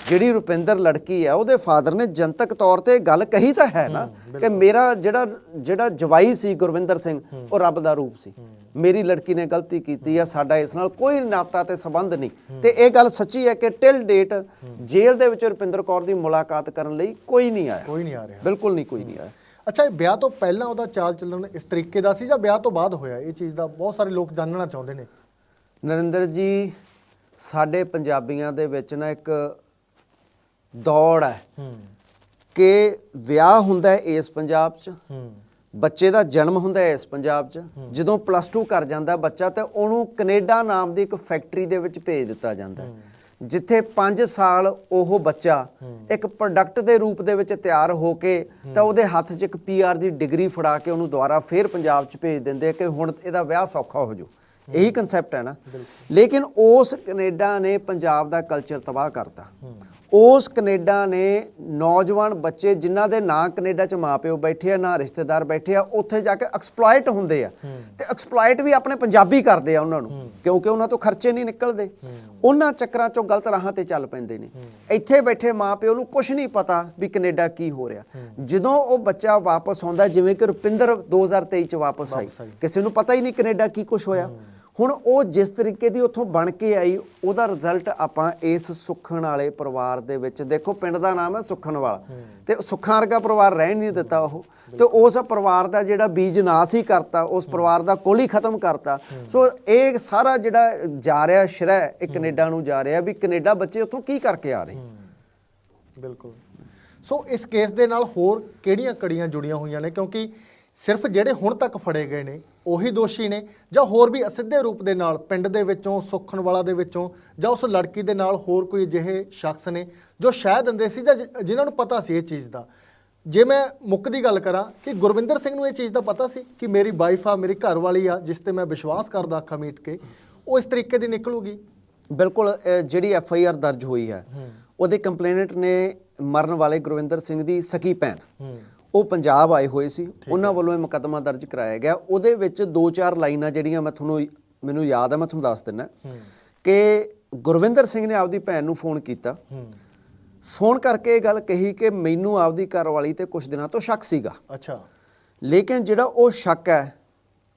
Speaker 4: ਜਿਹੜੀ ਰੁਪਿੰਦਰ ਲੜਕੀ ਹੈ ਉਹਦੇ ਫਾਦਰ ਨੇ ਜਨਤਕ ਤੌਰ ਤੇ ਗੱਲ ਕਹੀ ਤਾਂ ਹੈ ਨਾ ਕਿ ਮੇਰਾ ਜਿਹੜਾ ਜਿਹੜਾ ਜਵਾਈ ਸੀ ਗੁਰਵਿੰਦਰ ਸਿੰਘ ਉਹ ਰੱਬ ਦਾ ਰੂਪ ਸੀ। ਮੇਰੀ ਲੜਕੀ ਨੇ ਗਲਤੀ ਕੀਤੀ ਆ ਸਾਡਾ ਇਸ ਨਾਲ ਕੋਈ ਨਾਤਾ ਤੇ ਸੰਬੰਧ ਨਹੀਂ। ਤੇ ਇਹ ਗੱਲ ਸੱਚੀ ਹੈ ਕਿ ਟਿਲ ਡੇਟ ਜੇਲ੍ਹ ਦੇ ਵਿੱਚ ਰੁਪਿੰਦਰ ਕੌਰ ਦੀ ਮੁਲਾਕਾਤ ਕਰਨ ਲਈ ਕੋਈ ਨਹੀਂ ਆਇਆ।
Speaker 3: ਕੋਈ ਨਹੀਂ ਆ ਰਿਹਾ।
Speaker 4: ਬਿਲਕੁਲ ਨਹੀਂ ਕੋਈ ਨਹੀਂ ਆਇਆ।
Speaker 3: ਅੱਛਾ ਇਹ ਵਿਆਹ ਤੋਂ ਪਹਿਲਾਂ ਉਹਦਾ ਚਾਲ ਚੱਲਣ ਇਸ ਤਰੀਕੇ ਦਾ ਸੀ ਜਾਂ ਵਿਆਹ ਤੋਂ ਬਾਅਦ ਹੋਇਆ? ਇਹ ਚੀਜ਼ ਦਾ ਬਹੁਤ ਸਾਰੇ ਲੋਕ ਜਾਣਨਾ ਚਾਹੁੰਦੇ ਨੇ।
Speaker 4: ਨਰਿੰਦਰ ਜੀ ਸਾਡੇ ਪੰਜਾਬੀਆਂ ਦੇ ਵਿੱਚ ਨਾ ਇੱਕ ਦੌੜ ਹੈ। ਕਿ ਵਿਆਹ ਹੁੰਦਾ ਹੈ ਇਸ ਪੰਜਾਬ 'ਚ ਬੱਚੇ ਦਾ ਜਨਮ ਹੁੰਦਾ ਹੈ ਇਸ ਪੰਜਾਬ 'ਚ ਜਦੋਂ ਪਲੱਸ 2 ਕਰ ਜਾਂਦਾ ਬੱਚਾ ਤੇ ਉਹਨੂੰ ਕੈਨੇਡਾ ਨਾਮ ਦੀ ਇੱਕ ਫੈਕਟਰੀ ਦੇ ਵਿੱਚ ਭੇਜ ਦਿੱਤਾ ਜਾਂਦਾ ਹੈ। ਜਿੱਥੇ 5 ਸਾਲ ਉਹ ਬੱਚਾ ਇੱਕ ਪ੍ਰੋਡਕਟ ਦੇ ਰੂਪ ਦੇ ਵਿੱਚ ਤਿਆਰ ਹੋ ਕੇ ਤਾਂ ਉਹਦੇ ਹੱਥ 'ਚ ਇੱਕ ਪੀਆਰ ਦੀ ਡਿਗਰੀ ਫੜਾ ਕੇ ਉਹਨੂੰ ਦੁਬਾਰਾ ਫੇਰ ਪੰਜਾਬ 'ਚ ਭੇਜ ਦਿੰਦੇ ਕਿ ਹੁਣ ਇਹਦਾ ਵਿਆਹ ਸੌਖਾ ਹੋ ਜਾਊ। ਇਹੀ ਕਨਸੈਪਟ ਹੈ ਨਾ। ਲੇਕਿਨ ਉਸ ਕੈਨੇਡਾ ਨੇ ਪੰਜਾਬ ਦਾ ਕਲਚਰ ਤਬਾਹ ਕਰਤਾ। ਉਸ ਕੈਨੇਡਾ ਨੇ ਨੌਜਵਾਨ ਬੱਚੇ ਜਿਨ੍ਹਾਂ ਦੇ ਨਾਂ ਕੈਨੇਡਾ 'ਚ ਮਾਪਿਓ ਬੈਠੇ ਆ ਨਾ ਰਿਸ਼ਤੇਦਾਰ ਬੈਠੇ ਆ ਉੱਥੇ ਜਾ ਕੇ ਐਕਸਪਲੋਇਟ ਹੁੰਦੇ ਆ। ਤੇ ਐਕਸਪਲੋਇਟ ਵੀ ਆਪਣੇ ਪੰਜਾਬੀ ਕਰਦੇ ਆ ਉਹਨਾਂ ਨੂੰ ਕਿਉਂਕਿ ਉਹਨਾਂ ਤੋਂ ਖਰਚੇ ਨਹੀਂ ਨਿਕਲਦੇ। ਉਹਨਾਂ ਚੱਕਰਾਂ 'ਚੋਂ ਗਲਤ ਰਾਹਾਂ ਤੇ ਚੱਲ ਪੈਂਦੇ ਨੇ। ਇੱਥੇ ਬੈਠੇ ਮਾਪਿਓ ਨੂੰ ਕੁਝ ਨਹੀਂ ਪਤਾ ਵੀ ਕੈਨੇਡਾ ਕੀ ਹੋ ਰਿਹਾ। ਜਦੋਂ ਉਹ ਬੱਚਾ ਵਾਪਸ ਆਉਂਦਾ ਜਿਵੇਂ ਕਿ ਰੁਪਿੰਦਰ 2023 'ਚ ਵਾਪਸ ਆਈ ਕਿਸੇ ਨੂੰ ਪਤਾ ਹੀ ਨਹੀਂ ਕੈਨੇਡਾ ਕੀ ਕੁਝ ਹੋਇਆ। ਹੁਣ ਉਹ ਜਿਸ ਤਰੀਕੇ ਦੀ ਉੱਥੋਂ ਬਣ ਕੇ ਆਈ ਉਹਦਾ ਰਿਜ਼ਲਟ ਆਪਾਂ ਇਸ ਸੁਖਣ ਵਾਲੇ ਪਰਿਵਾਰ ਦੇ ਵਿੱਚ ਦੇਖੋ ਪਿੰਡ ਦਾ ਨਾਮ ਹੈ ਸੁਖਣ ਵਾਲਾ ਤੇ ਸੁੱਖਾਂ ਵਰਗਾ ਪਰਿਵਾਰ ਰਹਿ ਨਹੀਂ ਦਿੱਤਾ ਉਹ। ਤੇ ਉਸ ਪਰਿਵਾਰ ਦਾ ਜਿਹੜਾ ਬੀਜ ਨਾਸ ਹੀ ਕਰਤਾ ਉਸ ਪਰਿਵਾਰ ਦਾ ਕੁਲ ਹੀ ਖਤਮ ਕਰਤਾ। ਸੋ ਇਹ ਸਾਰਾ ਜਿਹੜਾ ਜਾ ਰਿਹਾ ਸ਼ਰੈ ਇਹ ਕੈਨੇਡਾ ਨੂੰ ਜਾ ਰਿਹਾ ਵੀ ਕੈਨੇਡਾ ਬੱਚੇ ਉੱਥੋਂ ਕੀ ਕਰਕੇ ਆ ਰਹੇ
Speaker 3: ਬਿਲਕੁਲ। ਸੋ ਇਸ ਕੇਸ ਦੇ ਨਾਲ ਹੋਰ ਕਿਹੜੀਆਂ ਕੜੀਆਂ ਜੁੜੀਆਂ ਹੋਈਆਂ ਨੇ? ਕਿਉਂਕਿ ਸਿਰਫ ਜਿਹੜੇ ਹੁਣ ਤੱਕ ਫੜੇ ਗਏ ਨੇ ਉਹੀ ਦੋਸ਼ੀ ਨੇ ਜਾਂ ਹੋਰ ਵੀ ਅਸਿੱਧੇ ਰੂਪ ਦੇ ਨਾਲ ਪਿੰਡ ਦੇ ਵਿੱਚੋਂ ਸੁਖਣ ਵਾਲਾ ਦੇ ਵਿੱਚੋਂ ਜਾਂ ਉਸ ਲੜਕੀ ਦੇ ਨਾਲ ਹੋਰ ਕੋਈ ਅਜਿਹੇ ਸ਼ਖਸ ਨੇ ਜੋ ਸ਼ਾਇਦ ਹੁੰਦੇ ਸੀ ਜਾਂ ਜਿਨ੍ਹਾਂ ਨੂੰ ਪਤਾ ਸੀ ਇਹ ਚੀਜ਼ ਦਾ। ਜੇ ਮੈਂ ਮੁੱਕ ਦੀ ਗੱਲ ਕਰਾਂ ਕਿ ਗੁਰਵਿੰਦਰ ਸਿੰਘ ਨੂੰ ਇਹ ਚੀਜ਼ ਦਾ ਪਤਾ ਸੀ ਕਿ ਮੇਰੀ ਵਾਈਫ ਆ ਮੇਰੀ ਘਰ ਵਾਲੀ ਆ ਜਿਸ ਤੇ ਮੈਂ ਵਿਸ਼ਵਾਸ ਕਰਦਾ ਅੱਖਾਂ ਮੀਟ ਕੇ ਉਹ ਇਸ ਤਰੀਕੇ ਦੀ ਨਿਕਲੂਗੀ?
Speaker 4: ਬਿਲਕੁਲ ਜਿਹੜੀ ਐਫ ਆਈ ਆਰ ਦਰਜ ਹੋਈ ਹੈ ਉਹਦੇ ਕੰਪਲੇਨੈਂਟ ਨੇ ਮਰਨ ਵਾਲੇ ਗੁਰਵਿੰਦਰ ਸਿੰਘ ਦੀ ਸਕੀ ਭੈਣ। ਉਹ ਪੰਜਾਬ ਆਏ ਹੋਏ ਸੀ ਉਹਨਾਂ ਵੱਲੋਂ ਇਹ ਮੁਕੱਦਮਾ ਦਰਜ ਕਰਾਇਆ ਗਿਆ। ਉਹਦੇ ਵਿੱਚ ਦੋ ਚਾਰ ਲਾਈਨਾਂ ਜਿਹੜੀਆਂ ਮੈਂ ਤੁਹਾਨੂੰ ਮੈਨੂੰ ਯਾਦ ਹੈ ਮੈਂ ਤੁਹਾਨੂੰ ਦੱਸ ਦਿੰਦਾ ਕਿ ਗੁਰਵਿੰਦਰ ਸਿੰਘ ਨੇ ਆਪਦੀ ਭੈਣ ਨੂੰ ਫੋਨ ਕੀਤਾ। ਫੋਨ ਕਰਕੇ ਇਹ ਗੱਲ ਕਹੀ ਕਿ ਮੈਨੂੰ ਆਪਦੀ ਘਰਵਾਲੀ ਤੇ ਕੁਝ ਦਿਨਾਂ ਤੋਂ ਸ਼ੱਕ ਸੀਗਾ।
Speaker 3: ਅੱਛਾ।
Speaker 4: ਲੇਕਿਨ ਜਿਹੜਾ ਉਹ ਸ਼ੱਕ ਹੈ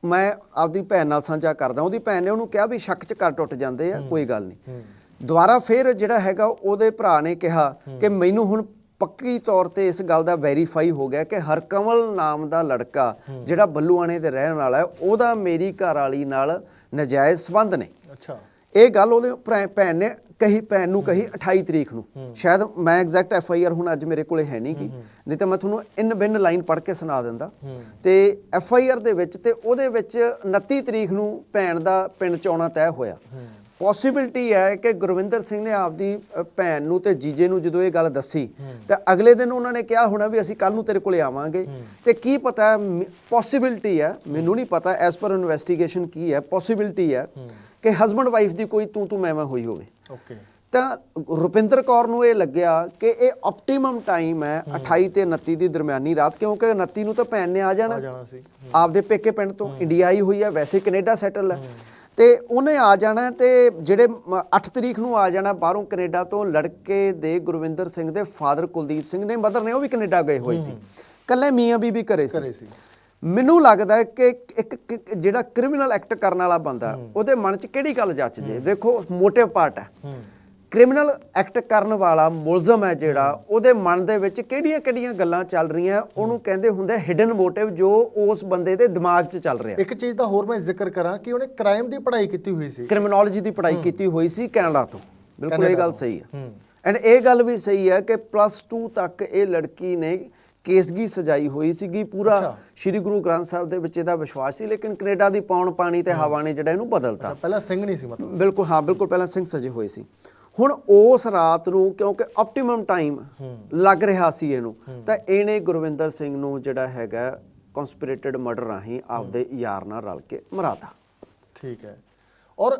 Speaker 4: ਮੈਂ ਆਪਦੀ ਭੈਣ ਨਾਲ ਸਾਂਝਾ ਕਰਦਾ। ਉਹਦੀ ਭੈਣ ਨੇ ਉਹਨੂੰ ਕਿਹਾ ਵੀ ਸ਼ੱਕ ਚ ਘਰ ਟੁੱਟ ਜਾਂਦੇ ਆ ਕੋਈ ਗੱਲ ਨਹੀਂ। ਦੁਬਾਰਾ ਫਿਰ ਜਿਹੜਾ ਹੈਗਾ ਉਹਦੇ ਭਰਾ ਨੇ ਕਿਹਾ ਕਿ ਮੈਨੂੰ ਹੁਣ ਪੱਕੀ ਤੌਰ ਤੇ ਇਸ ਗੱਲ ਦਾ ਵੈਰੀਫਾਈ ਹੋ ਗਿਆ ਕਿ ਹਰਕਮਲ ਨਾਮ ਦਾ ਲੜਕਾ ਜਿਹੜਾ ਬੱਲੂਆਣੇ ਦੇ ਰਹਿਣ ਵਾਲਾ ਹੈ ਉਹਦਾ ਮੇਰੀ ਘਰ ਵਾਲੀ ਨਾਲ ਨਜਾਇਜ਼ ਸੰਬੰਧ ਨੇ।
Speaker 3: ਅੱਛਾ।
Speaker 4: ਇਹ ਗੱਲ ਉਹਦੇ ਭੈਣ ਨੇ ਕਹੀ ਭੈਣ ਨੂੰ ਕਹੀ 28 ਤਰੀਕ ਨੂੰ। ਸ਼ਾਇਦ ਮੈਂ ਐਗਜ਼ੈਕਟ ਐਫ ਆਈ ਆਰ ਹੁਣ ਅੱਜ ਮੇਰੇ ਕੋਲੇ ਹੈ ਨਹੀਂ ਗੀ। ਨਹੀਂ ਤਾਂ ਮੈਂ ਤੁਹਾਨੂੰ ਇਨ ਬਿਨ ਲਾਈਨ ਪੜ੍ਹ ਕੇ ਸੁਣਾ ਦਿੰਦਾ। ਤੇ ਐਫ ਆਈ ਆਰ ਦੇ ਵਿੱਚ ਤੇ ਉਹਦੇ ਵਿੱਚ 29 ਤਰੀਕ ਨੂੰ ਭੈਣ ਦਾ ਪਿੰਡ ਚ ਆਉਣਾ ਤੈਅ ਹੋਇਆ। ਪੋਸਿਬਿਲਿਟੀ ਹੈ ਕਿ ਗੁਰਵਿੰਦਰ ਸਿੰਘ ਨੇ ਆਪਦੀ ਭੈਣ ਨੂੰ ਤੇ ਜੀਜੇ ਨੂੰ ਜਦੋਂ ਇਹ ਗੱਲ ਦੱਸੀ ਤੇ ਅਗਲੇ ਦਿਨ ਉਹਨਾਂ ਨੇ ਕਿਹਾ ਹੋਣਾ ਵੀ ਅਸੀਂ ਕੱਲ ਨੂੰ ਤੇਰੇ ਕੋਲੇ ਆਵਾਂਗੇ। ਤੇ ਕੀ ਪਤਾ ਪੋਸਿਬਿਲਿਟੀ ਹੈ ਮੈਨੂੰ ਨਹੀਂ ਪਤਾ ਐਸ ਪਰ ਇਨਵੈਸਟੀਗੇਸ਼ਨ ਕੀ ਹੈ ਪੋਸਿਬਿਲਿਟੀ ਹੈ ਕਿ ਹਸਬੰਡ ਵਾਈਫ ਦੀ ਕੋਈ ਤੂੰ ਤੂੰ ਮੈਂ ਮੈਂ ਹੋਈ ਹੋਵੇ।
Speaker 3: ਓਕੇ।
Speaker 4: ਤਾਂ ਰੁਪਿੰਦਰ ਕੌਰ ਨੂੰ ਇਹ ਲੱਗਿਆ ਕਿ ਇਹ ਆਪਟੀਮਮ ਟਾਈਮ ਹੈ 28 ਤੇ 29 ਦੀ ਦਰਮਿਆਨੀ ਰਾਤ ਕਿਉਂਕਿ 29 ਨੂੰ ਤਾਂ ਭੈਣ ਨੇ ਆ ਜਾਣਾ।
Speaker 3: ਆ ਜਾਣਾ ਸੀ।
Speaker 4: ਆਪਦੇ ਪੇਕੇ ਪਿੰਡ ਤੋਂ ਇੰਡੀਆ ਆਈ ਹੋਈ ਹੈ ਵੈਸੇ ਕੈਨੇਡਾ ਸੈਟਲ ਹੈ। ਤੇ ਉਹਨੇ ਆ ਜਾਣਾ ਤੇ ਜਿਹੜੇ 8 ਤਰੀਕ ਨੂੰ ਆ ਜਾਣਾ ਬਾਹਰੋਂ ਕੈਨੇਡਾ ਤੋਂ ਲੜਕੇ ਦੇ ਗੁਰਵਿੰਦਰ ਸਿੰਘ ਦੇ ਫਾਦਰ ਕੁਲਦੀਪ ਸਿੰਘ ਨੇ ਮਦਰ ਨੇ ਉਹ ਵੀ ਕੈਨੇਡਾ ਗਏ ਹੋਏ ਸੀ। ਕੱਲੇ ਮੀਆਂ ਬੀਬੀ ਘਰੇ
Speaker 3: ਘਰੇ
Speaker 4: ਸੀ। ਮੈਨੂੰ ਲੱਗਦਾ ਹੈ ਕਿ ਇੱਕ ਜਿਹੜਾ ਕ੍ਰਿਮੀਨਲ ਐਕਟ ਕਰਨ ਵਾਲਾ ਬੰਦਾ ਉਹਦੇ ਮਨ 'ਚ ਕਿਹੜੀ ਗੱਲ ਜੱਚ ਜੇ? ਦੇਖੋ ਮੋਟਿਵ ਪਾਰਟ ਹੈ। ਕ੍ਰਿਮੀਨਲ ਐਕਟ ਕਰਨ ਵਾਲਾ ਮੁਲਜ਼ਮ ਹੈ ਜਿਹੜਾ ਉਹਦੇ ਮਨ ਦੇ ਵਿੱਚ ਕਿਹੜੀਆਂ-ਕਿਹੜੀਆਂ ਗੱਲਾਂ ਚੱਲ ਰਹੀਆਂ? ਉਹਨੂੰ ਕਹਿੰਦੇ ਹੁੰਦੇ ਹਿਡਨ ਮੋਟਿਵ ਜੋ ਉਸ ਬੰਦੇ ਦੇ ਦਿਮਾਗ 'ਚ ਚੱਲ ਰਿਹਾ।
Speaker 3: ਇੱਕ ਚੀਜ਼ ਦਾ ਹੋਰ ਮੈਂ ਜ਼ਿਕਰ ਕਰਾਂ ਕਿ ਉਹਨੇ ਕ੍ਰਾਈਮ ਦੀ ਪੜ੍ਹਾਈ ਕੀਤੀ ਹੋਈ ਸੀ।
Speaker 4: ਕ੍ਰਿਮੀਨੋਲੋਜੀ ਦੀ ਪੜ੍ਹਾਈ ਕੀਤੀ ਹੋਈ ਸੀ ਕੈਨੇਡਾ ਤੋਂ। ਬਿਲਕੁਲ ਇਹ ਗੱਲ। ਸਹੀ ਹੈ। ਐਂਡ ਇਹ ਗੱਲ ਵੀ ਸਹੀ ਹੈ ਕਿ ਪਲੱਸ 2 ਤੱਕ ਇਹ ਲੜਕੀ ਨੇ ਕੇਸਗੀ ਸਜਾਈ ਹੋਈ ਸੀਗੀ। ਪੂਰਾ। ਸ੍ਰੀ ਗੁਰੂ ਗ੍ਰੰਥ ਸਾਹਿਬ ਦੇ ਵਿੱਚ ਇਹਦਾ ਵਿਸ਼ਵਾਸ ਸੀ ਲੇਕਿਨ ਕੈਨੇਡਾ ਦੀ ਪੌਣ ਪਾਣੀ ਤੇ ਹਵਾ ਨੇ ਜਿਹੜਾ ਇਹਨੂੰ ਬਦਲਤਾ।
Speaker 3: ਪਹਿਲਾਂ ਸਿੰਘ ਨਹੀਂ ਸੀ ਮਤਲਬ।
Speaker 4: ਬਿਲਕੁਲ ਹਾਂ ਬਿਲਕੁਲ ਪਹਿਲਾਂ ਸਿੰਘ ਸਜੇ ਹੋਏ ਸੀ। ਹੁਣ ਉਸ ਰਾਤ ਨੂੰ ਕਿਉਂਕਿ ਆਪਟੀਮਮ ਟਾਈਮ ਲੱਗ ਰਿਹਾ ਸੀ ਇਹਨੂੰ, ਤਾਂ ਇਹਨੇ ਗੁਰਵਿੰਦਰ ਸਿੰਘ ਨੂੰ ਜਿਹੜਾ ਹੈਗਾ ਕਨਸਪੀਰੇਟਡ ਮਰਡਰ ਰਾਹੀਂ ਆਪਦੇ ਯਾਰ ਨਾਲ ਰਲ ਕੇ ਮਰਾਤਾ।
Speaker 3: ਠੀਕ ਹੈ। ਔਰ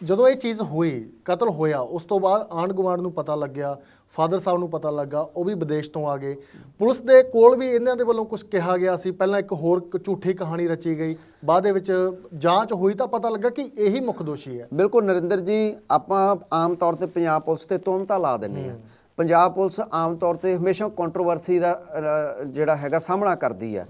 Speaker 3: ਜਦੋਂ ਇਹ ਚੀਜ਼ ਹੋਈ, ਕਤਲ ਹੋਇਆ, ਉਸ ਤੋਂ ਬਾਅਦ ਆਂਢ ਗੁਆਂਢ ਨੂੰ ਪਤਾ ਲੱਗਿਆ ਫਾਦਰ ਸਾਹਿਬ ਨੂੰ ਪਤਾ ਲੱਗਾ, ਉਹ ਵੀ ਵਿਦੇਸ਼ ਤੋਂ ਆ ਗਏ। ਪੁਲਿਸ ਦੇ ਕੋਲ ਵੀ ਇਹਨਾਂ ਦੇ ਵੱਲੋਂ ਕੁਝ ਕਿਹਾ ਗਿਆ ਸੀ। ਪਹਿਲਾਂ ਇੱਕ ਹੋਰ ਝੂਠੀ ਕਹਾਣੀ ਰਚੀ ਗਈ। ਬਾਅਦ ਦੇ ਵਿੱਚ ਜਾਂਚ ਹੋਈ ਤਾਂ ਪਤਾ ਲੱਗਾ ਕਿ ਇਹੀ ਮੁੱਖ ਦੋਸ਼ੀ ਹੈ।
Speaker 4: ਬਿਲਕੁਲ ਨਰਿੰਦਰ ਜੀ, ਆਪਾਂ ਆਮ ਤੌਰ ਤੇ ਪੰਜਾਬ ਪੁਲਿਸ ਤੇ ਤੁਹਮਤਾਂ ਲਾ ਦਿੰਨੇ ਆ ਪੰਜਾਬ ਪੁਲਿਸ ਆਮ ਤੌਰ ਤੇ ਹਮੇਸ਼ਾ ਕੰਟਰੋਵਰਸੀ ਦਾ ਜਿਹੜਾ ਹੈਗਾ ਸਾਹਮਣਾ ਕਰਦੀ ਹੈ।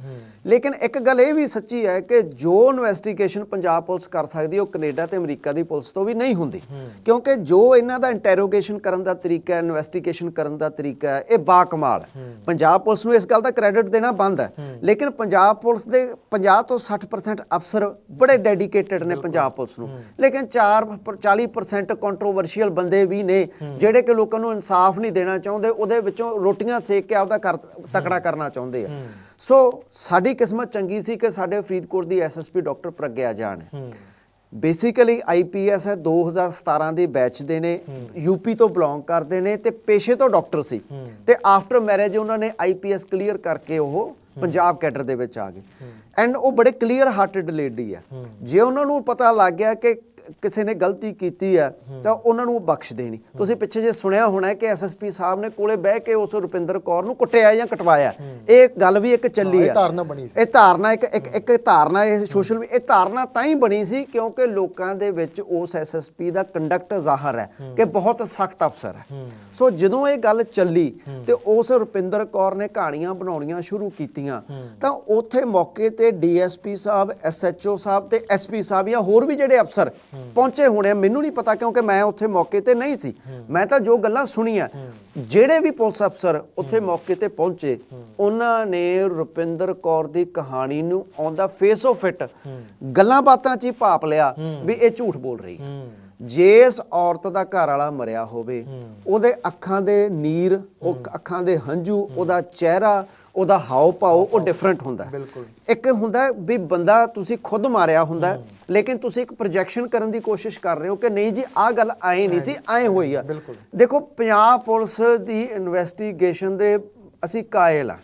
Speaker 4: ਲੇਕਿਨ ਇੱਕ ਗੱਲ ਇਹ ਵੀ ਸੱਚੀ ਹੈ ਕਿ ਜੋ ਇਨਵੈਸਟੀਗੇਸ਼ਨ ਪੰਜਾਬ ਪੁਲਿਸ ਕਰ ਸਕਦੀ ਉਹ ਕੈਨੇਡਾ ਤੇ ਅਮਰੀਕਾ ਦੀ ਪੁਲਿਸ ਤੋਂ ਵੀ ਨਹੀਂ ਹੁੰਦੀ। ਕਿਉਂਕਿ ਜੋ ਇਹਨਾਂ ਦਾ ਇੰਟਰੋਗੇਸ਼ਨ ਕਰਨ ਦਾ ਤਰੀਕਾ ਹੈ ਇਨਵੈਸਟੀਗੇਸ਼ਨ ਕਰਨ ਦਾ ਤਰੀਕਾ ਹੈ ਇਹ ਬਾਕਮਾਲ ਹੈ। ਪੰਜਾਬ ਪੁਲਿਸ ਨੂੰ ਇਸ ਗੱਲ ਦਾ ਕ੍ਰੈਡਿਟ ਦੇਣਾ ਬੰਦ ਹੈ। ਲੇਕਿਨ ਪੰਜਾਬ ਪੁਲਿਸ ਦੇ 50 ਤੋਂ 60% ਅਫਸਰ ਬੜੇ ਡੈਡੀਕੇਟਿਡ ਨੇ ਪੰਜਾਬ ਪੁਲਿਸ ਨੂੰ। ਲੇਕਿਨ 4 40% ਕੰਟਰੋਵਰਸ਼ੀਅਲ ਬੰਦੇ ਵੀ ਨੇ ਜਿਹੜੇ ਕਿ ਲੋਕਾਂ ਨੂੰ ਇਨਸਾਫ ਨਹੀਂ ਦੇਣਾ ਚਾਹੁੰਦੇ ਉਹਦੇ ਵਿੱਚੋਂ ਰੋਟੀਆਂ ਸੇਕ ਕੇ ਆਪਦਾ ਤਕੜਾ ਕਰਨਾ ਚਾਹੁੰਦੇ ਆ। ਸੋ ਸਾਡੀ ਕਿਸਮਤ ਚੰਗੀ ਸੀ ਕਿ ਸਾਡੇ ਫਰੀਦਕੋਟ ਦੀ ਐਸਐਸਪੀ ਡਾਕਟਰ ਪ੍ਰਗਿਆ ਜਾਨ ਹੈ। ਬੇਸਿਕਲੀ ਆਈਪੀਐਸ ਹੈ 2017 ਦੇ ਬੈਚ ਦੇ ਨੇ ਯੂਪੀ ਤੋਂ ਬਿਲੋਂਗ ਕਰਦੇ ਨੇ ਤੇ ਪੇਸ਼ੇ ਤੋਂ ਡਾਕਟਰ ਸੀ। ਤੇ ਆਫਟਰ ਮੈਰਿਜ ਉਹਨਾਂ ਨੇ ਆਈਪੀਐਸ ਕਲੀਅਰ ਕਰਕੇ ਉਹ ਪੰਜਾਬ ਕੈਡਰ ਦੇ ਵਿੱਚ ਆ ਗਏ। ਐਂਡ ਉਹ ਬੜੇ ਕਲੀਅਰ ਹਾਰਟਡ ਲੇਡੀ ਹੈ। ਜੇ ਉਹਨਾਂ ਨੂੰ ਪਤਾ ਲੱਗ ਗਿਆ ਕਿ ਕਿਸੇ ਨੇ ਗਲਤੀ ਕੀਤੀ ਹੈ ਤਾਂ ਉਹਨਾਂ ਨੂੰ ਬਖਸ਼ ਦੇਣੀ ਤੁਸੀਂ ਪਿੱਛੇ ਜੇ ਸੁਣਿਆ ਹੋਣਾ ਹੈ ਕਿ ਐਸਐਸਪੀ ਸਾਹਿਬ ਨੇ ਕੋਲੇ ਬਹਿ ਕੇ ਉਸ ਰੁਪਿੰਦਰ ਕੌਰ ਨੂੰ ਕੁੱਟਿਆ ਜਾਂ ਕਟਵਾਇਆ ਇਹ ਗੱਲ ਵੀ ਇੱਕ ਚੱਲੀ
Speaker 3: ਇਹ
Speaker 4: ਹੈ।
Speaker 3: ਧਾਰਨਾ ਬਣੀ ਸੀ।
Speaker 4: ਇਹ ਧਾਰਨਾ ਇੱਕ ਇੱਕ ਇੱਕ ਧਾਰਨਾ ਇਹ ਸੋਸ਼ਲ ਇਹ ਧਾਰਨਾ ਤਾਂ ਹੀ ਬਣੀ ਸੀ ਕਿਉਂਕਿ ਲੋਕਾਂ ਦੇ ਵਿੱਚ ਉਸ ਐਸਐਸਪੀ ਦਾ ਕੰਡਕਟ ਜ਼ਾਹਰ ਹੈ ਕਿ ਬਹੁਤ ਸਖਤ ਅਫਸਰ ਹੈ। ਸੋ ਜਦੋਂ ਇਹ ਗੱਲ ਚੱਲੀ ਤੇ ਉਸ ਰੁਪਿੰਦਰ ਕੌਰ ਨੇ ਕਹਾਣੀਆਂ ਬਣਾਉਣੀਆਂ ਸ਼ੁਰੂ ਕੀਤੀਆਂ ਤਾਂ ਉੱਥੇ ਮੌਕੇ ਤੇ ਡੀਐਸਪੀ ਸਾਹਿਬ ਐਸਐਚਓ ਸਾਹਿਬ ਤੇ ਐਸਪੀ ਸਾਹਿਬ ਜਾਂ ਹੋਰ ਵੀ ਜਿਹੜੇ ਅਫਸਰ ਪਹੁੰਚੇ ਹੋਣੇ ਆ, ਮੈਨੂੰ ਨਹੀਂ ਪਤਾ ਕਿਉਂਕਿ ਮੈਂ ਉੱਥੇ ਮੌਕੇ ਤੇ ਨਹੀਂ ਸੀ। ਮੈਂ ਤਾਂ ਜੋ ਗੱਲਾਂ ਸੁਣੀਆਂ ਜਿਹੜੇ ਵੀ ਪੁਲਿਸ ਅਫਸਰ ਉੱਥੇ ਮੌਕੇ ਤੇ ਪਹੁੰਚੇ ਉਹਨਾਂ ਨੇ ਰੁਪਿੰਦਰ ਕੌਰ ਦੀ ਕਹਾਣੀ ਨੂੰ on the face of it ਗੱਲਾਂ ਬਾਤਾਂ 'ਚ ਹੀ ਭਾਪ ਲਿਆ ਵੀ ਇਹ ਝੂਠ ਬੋਲ ਰਹੀ। ਜੇ ਇਸ ਔਰਤ ਦਾ ਘਰ ਵਾਲਾ ਮਰਿਆ ਹੋਵੇ ਉਹਦੇ ਅੱਖਾਂ ਦੇ ਨੀਰ ਉਹ ਅੱਖਾਂ ਦੇ ਹੰਝੂ ਉਹਦਾ ਚਿਹਰਾ ਉਹਦਾ ਹਾਵ ਭਾਵ ਉਹ ਡਿਫਰੈਂਟ ਹੁੰਦਾ। ਇੱਕ ਹੁੰਦਾ ਵੀ ਬੰਦਾ ਤੁਸੀਂ ਖੁਦ ਮਾਰਿਆ ਹੁੰਦਾ ਲੇਕਿਨ ਤੁਸੀਂ ਇੱਕ ਪ੍ਰੋਜੈਕਸ਼ਨ ਕਰਨ ਦੀ ਕੋਸ਼ਿਸ਼ ਕਰ ਰਹੇ ਹੋ ਕਿ ਨਹੀਂ ਜੀ ਆਹ ਗੱਲ ਆਏ ਨਹੀਂ ਸੀ ਐ ਹੋਈ ਆ। ਦੇਖੋ ਪੰਜਾਬ ਪੁਲਿਸ ਦੀ ਇਨਵੈਸਟੀਗੇਸ਼ਨ ਦੇ ਅਸੀਂ ਕਾਇਲ ਆ।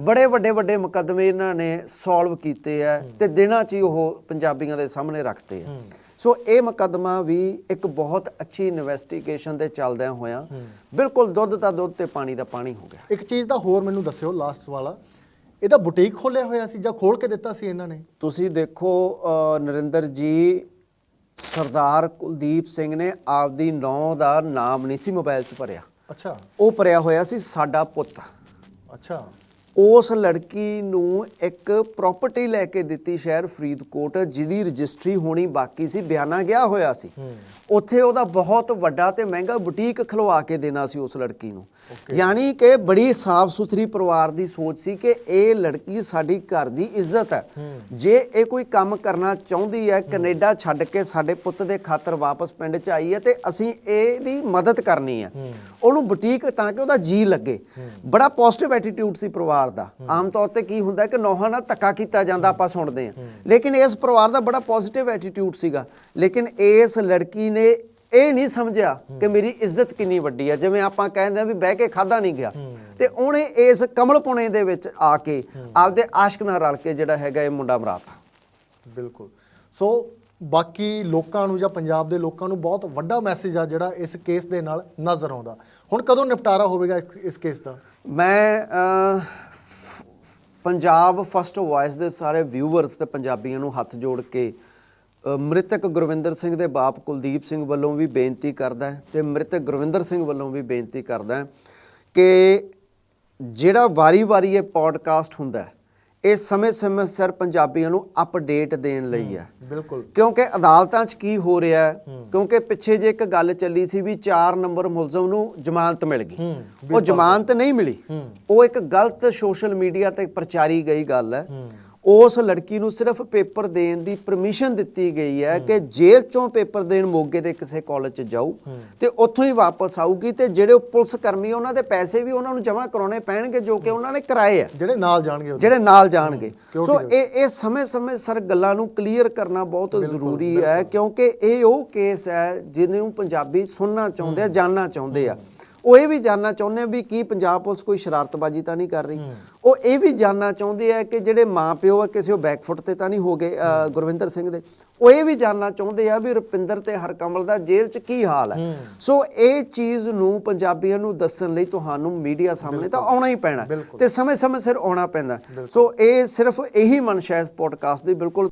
Speaker 4: ਬੜੇ ਵੱਡੇ ਵੱਡੇ ਮੁਕੱਦਮੇ ਇਹਨਾਂ ਨੇ ਸੋਲਵ ਕੀਤੇ ਆ ਤੇ ਦਿਨਾਂ 'ਚ ਹੀ ਉਹ ਪੰਜਾਬੀਆਂ ਦੇ ਸਾਹਮਣੇ ਰੱਖਤੇ ਆ। ਸੋ ਇਹ ਮੁਕੱਦਮਾ ਵੀ ਇੱਕ ਬਹੁਤ ਅੱਛੀ ਇਨਵੈਸਟੀਗੇਸ਼ਨ ਦੇ ਚੱਲਦਿਆਂ ਹੋਇਆਂ ਬਿਲਕੁਲ ਦੁੱਧ ਦਾ ਦੁੱਧ ਤੇ ਪਾਣੀ ਦਾ ਪਾਣੀ ਹੋ ਗਿਆ।
Speaker 3: ਇੱਕ ਚੀਜ਼ ਦਾ ਹੋਰ ਮੈਨੂੰ ਦੱਸਿਓ ਲਾਸਟ ਵਾਲਾ ਇਹਦਾ ਬੁਟੀਕ ਖੋਲਿਆ ਹੋਇਆ ਸੀ ਜਾਂ ਖੋਲ ਕੇ ਦਿੱਤਾ ਸੀ ਇਹਨਾਂ ਨੇ?
Speaker 4: ਤੁਸੀਂ ਦੇਖੋ ਨਰਿੰਦਰ ਜੀ ਸਰਦਾਰ ਕੁਲਦੀਪ ਸਿੰਘ ਨੇ ਆਪਦੀ ਨੌ ਦਾ ਨਾਮ ਨਹੀਂ ਸੀ ਮੋਬਾਈਲ 'ਚ ਭਰਿਆ।
Speaker 3: ਅੱਛਾ।
Speaker 4: ਉਹ ਭਰਿਆ ਹੋਇਆ ਸੀ ਸਾਡਾ ਪੁੱਤ।
Speaker 3: ਅੱਛਾ।
Speaker 4: ਉਸ ਲੜਕੀ ਨੂੰ ਇੱਕ ਪ੍ਰਾਪਰਟੀ ਲੈ ਕੇ ਦਿੱਤੀ ਸ਼ਹਿਰ ਫਰੀਦਕੋਟ ਜਿਹਦੀ ਰਜਿਸਟਰੀ ਹੋਣੀ ਬਾਕੀ ਸੀ ਬਿਆਨਾ ਗਿਆ ਹੋਇਆ ਸੀ। ਉੱਥੇ ਉਹਦਾ ਬਹੁਤ ਵੱਡਾ ਤੇ ਮਹਿੰਗਾ ਬੁਟੀਕ ਖਲਵਾ ਕੇ ਦੇਣਾ ਸੀ ਉਸ ਲੜਕੀ ਨੂੰ। ਯਾਨੀ ਕਿ ਬੜੀ ਸਾਫ਼ ਸੁਥਰੀ ਪਰਿਵਾਰ ਦੀ ਸੋਚ ਸੀ ਕਿ ਇਹ ਲੜਕੀ ਸਾਡੀ ਘਰ ਦੀ ਇੱਜ਼ਤ ਹੈ। ਜੇ ਇਹ ਕੋਈ ਕੰਮ ਕਰਨਾ ਚਾਹੁੰਦੀ ਹੈ ਕੈਨੇਡਾ ਛੱਡ ਕੇ ਸਾਡੇ ਪੁੱਤ ਦੇ ਖਾਤਰ ਵਾਪਸ ਪਿੰਡ 'ਚ ਆਈ ਹੈ ਤੇ ਅਸੀਂ ਇਹਦੀ ਮਦਦ ਕਰਨੀ ਹੈ। ਉਹਨੂੰ ਬੁਟੀਕ ਤਾਂ ਕਿ ਉਹਦਾ ਜੀ ਲੱਗੇ। ਬੜਾ ਪੋਜ਼ਿਟਿਵ ਐਟੀਟਿਊਡ ਸੀ ਪਰਿਵਾਰ ਦਾ। ਆਮ ਤੌਰ ਤੇ ਕੀ ਹੁੰਦਾ ਕਿ ਨੌਹਾਂ ਨਾਲ ਧੱਕਾ ਕੀਤਾ ਜਾਂਦਾ ਆਪਾਂ ਸੁਣਦੇ ਹਾਂ। ਲੇਕਿਨ ਇਸ ਪਰਿਵਾਰ ਦਾ ਬੜਾ ਪੋਜ਼ਿਟਿਵ ਐਟੀਟਿਊਡ ਸੀਗਾ। ਲੇਕਿਨ ਇਸ ਲੜਕੀ ਨੇ ਇਹ ਨਹੀਂ ਸਮਝਿਆ ਕਿ ਮੇਰੀ ਇੱਜ਼ਤ ਕਿੰਨੀ ਵੱਡੀ ਹੈ ਜਿਵੇਂ ਆਪਾਂ ਕਹਿੰਦੇ ਆ ਵੀ ਬਹਿ ਕੇ ਖਾਦਾ ਨਹੀਂ ਗਿਆ। ਤੇ ਉਹਨੇ ਇਸ ਕਮਲਪੁਣੇ ਦੇ ਵਿੱਚ ਆ ਕੇ ਆਪਦੇ ਆਸ਼ਕ ਨਾਲ ਰਲ ਕੇ ਜਿਹੜਾ ਹੈਗਾ ਇਹ ਮੁੰਡਾ ਮਰਾਤਾ।
Speaker 3: ਬਿਲਕੁਲ। ਸੋ ਬਾਕੀ ਲੋਕਾਂ ਨੂੰ ਜਾਂ ਪੰਜਾਬ ਦੇ ਲੋਕਾਂ ਨੂੰ ਬਹੁਤ ਵੱਡਾ ਮੈਸੇਜ ਆ ਜਿਹੜਾ ਇਸ ਕੇਸ ਦੇ ਨਾਲ ਨਜ਼ਰ ਆਉਂਦਾ। ਹੁਣ ਕਦੋਂ ਨਿਪਟਾਰਾ ਹੋਵੇਗਾ ਇਸ- ਕੇਸ ਦਾ?
Speaker 4: ਮੈਂ ਪੰਜਾਬ ਫਸਟ ਵੌਇਸ ਦੇ ਸਾਰੇ ਵਿਊਵਰਸ ਤੇ ਪੰਜਾਬੀਆਂ ਨੂੰ ਹੱਥ ਜੋੜ ਕੇ ਮ੍ਰਿਤਕ ਗੁਰਵਿੰਦਰ ਸਿੰਘ ਦੇ ਬਾਪ ਕੁਲਦੀਪ ਸਿੰਘ ਵੱਲੋਂ ਵੀ ਬੇਨਤੀ ਕਰਦਾ ਤੇ ਮ੍ਰਿਤਕ ਗੁਰਵਿੰਦਰ ਸਿੰਘ ਵੱਲੋਂ ਵੀ ਬੇਨਤੀ ਕਰਦਾ ਕਿ ਜਿਹੜਾ ਵਾਰੀ-ਵਾਰੀ ਇਹ ਪੋਡਕਾਸਟ ਹੁੰਦਾ ਹੈ, ਇਹ ਸਮੇਂ-ਸਮੇਂ ਸਿਰ ਪੰਜਾਬੀਆਂ ਨੂੰ ਅਪਡੇਟ ਦੇਣ ਲਈ ਹੈ
Speaker 3: ਬਿਲਕੁਲ।
Speaker 4: ਕਿਉਂਕਿ ਅਦਾਲਤਾਂ 'ਚ ਕੀ ਹੋ ਰਿਹਾ ਹੈ ਕਿਉਂਕਿ ਪਿੱਛੇ ਜੇ ਇੱਕ ਗੱਲ ਚੱਲੀ ਸੀ ਵੀ 4 ਨੰਬਰ ਮੁਲਜ਼ਮ ਨੂੰ ਜ਼ਮਾਨਤ ਮਿਲ ਗਈ। ਉਹ ਜ਼ਮਾਨਤ ਨਹੀਂ ਮਿਲੀ। ਉਹ ਇੱਕ ਗਲਤ ਸੋਸ਼ਲ ਮੀਡੀਆ ਤੇ ਪ੍ਰਚਾਰੀ ਗਈ ਗੱਲ ਹੈ। ਉਸ ਲੜਕੀ ਨੂੰ ਸਿਰਫ ਪੇਪਰ ਦੇਣ ਦੀ ਪਰਮਿਸ਼ਨ ਦਿੱਤੀ ਗਈ ਹੈ ਕਿ ਜੇਲ੍ਹ ਚੋਂ ਪੇਪਰ ਦੇਣ ਮੋਗੇ ਦੇ ਕਿਸੇ ਕਾਲਜ 'ਚ ਜਾਊ ਤੇ ਉੱਥੋਂ ਹੀ ਵਾਪਸ ਆਊਗੀ ਤੇ ਜਿਹੜੇ ਉਹ ਪੁਲਿਸ ਕਰਮੀ ਉਹਨਾਂ ਦੇ ਪੈਸੇ ਵੀ ਉਹਨਾਂ ਨੂੰ ਜਮ੍ਹਾਂ ਕਰਾਉਣੇ ਪੈਣਗੇ ਜੋ ਕਿ ਉਹਨਾਂ ਨੇ ਕਰਾਏ ਆ।
Speaker 3: ਜਿਹੜੇ ਨਾਲ ਜਾਣਗੇ।
Speaker 4: ਜਿਹੜੇ ਨਾਲ ਜਾਣਗੇ। ਸੋ ਇਹ ਇਹ ਸਮੇਂ-ਸਮੇਂ ਸਰ ਗੱਲਾਂ ਨੂੰ ਕਲੀਅਰ ਕਰਨਾ ਬਹੁਤ ਜ਼ਰੂਰੀ ਹੈ ਕਿਉਂਕਿ ਇਹ ਉਹ ਕੇਸ ਹੈ ਜਿਹਨੂੰ ਪੰਜਾਬੀ ਸੁਣਨਾ ਚਾਹੁੰਦੇ ਆ ਜਾਨਣਾ ਚਾਹੁੰਦੇ ਆ। ਉਹ ਇਹ ਵੀ ਜਾਨਣਾ ਚਾਹੁੰਦੇ ਆ ਵੀ ਕੀ ਪੰਜਾਬ ਪੁਲਿਸ ਕੋਈ ਸ਼ਰਾਰਤਬਾਜ਼ੀ ਤਾਂ ਨਹੀਂ ਕਰ ਰਹੀ? ਉਹ ਇਹ ਵੀ ਜਾਨਣਾ ਚਾਹੁੰਦੇ ਆ ਕਿ ਜਿਹੜੇ ਮਾਪਿਓ ਆ ਕਿਸੇ ਉਹ ਬੈਕਫੁੱਟ ਤੇ ਤਾਂ ਨਹੀਂ ਹੋ ਗਏ ਗੁਰਵਿੰਦਰ ਸਿੰਘ ਦੇ। ਉਹ ਇਹ ਵੀ ਜਾਨਣਾ ਚਾਹੁੰਦੇ ਆ ਵੀ ਰੁਪਿੰਦਰ ਤੇ ਹਰਕਮਲ ਦਾ ਜੇਲ੍ਹ 'ਚ ਕੀ ਹਾਲ ਹੈ। ਸੋ ਇਹ ਚੀਜ਼ ਨੂੰ ਪੰਜਾਬੀਆਂ ਨੂੰ ਦੱਸਣ ਲਈ ਤੁਹਾਨੂੰ ਮੀਡੀਆ ਸਾਹਮਣੇ ਤਾਂ ਆਉਣਾ ਹੀ ਪੈਣਾ। ਤੇ ਸਮੇਂ-ਸਮੇਂ ਸਿਰ ਆਉਣਾ ਪੈਂਦਾ। ਸੋ ਇਹ ਸਿਰਫ ਇਹੀ ਮਨਸ਼ਾ ਇਸ ਪੋਡਕਾਸਟ ਦੀ ਬਿਲਕੁਲ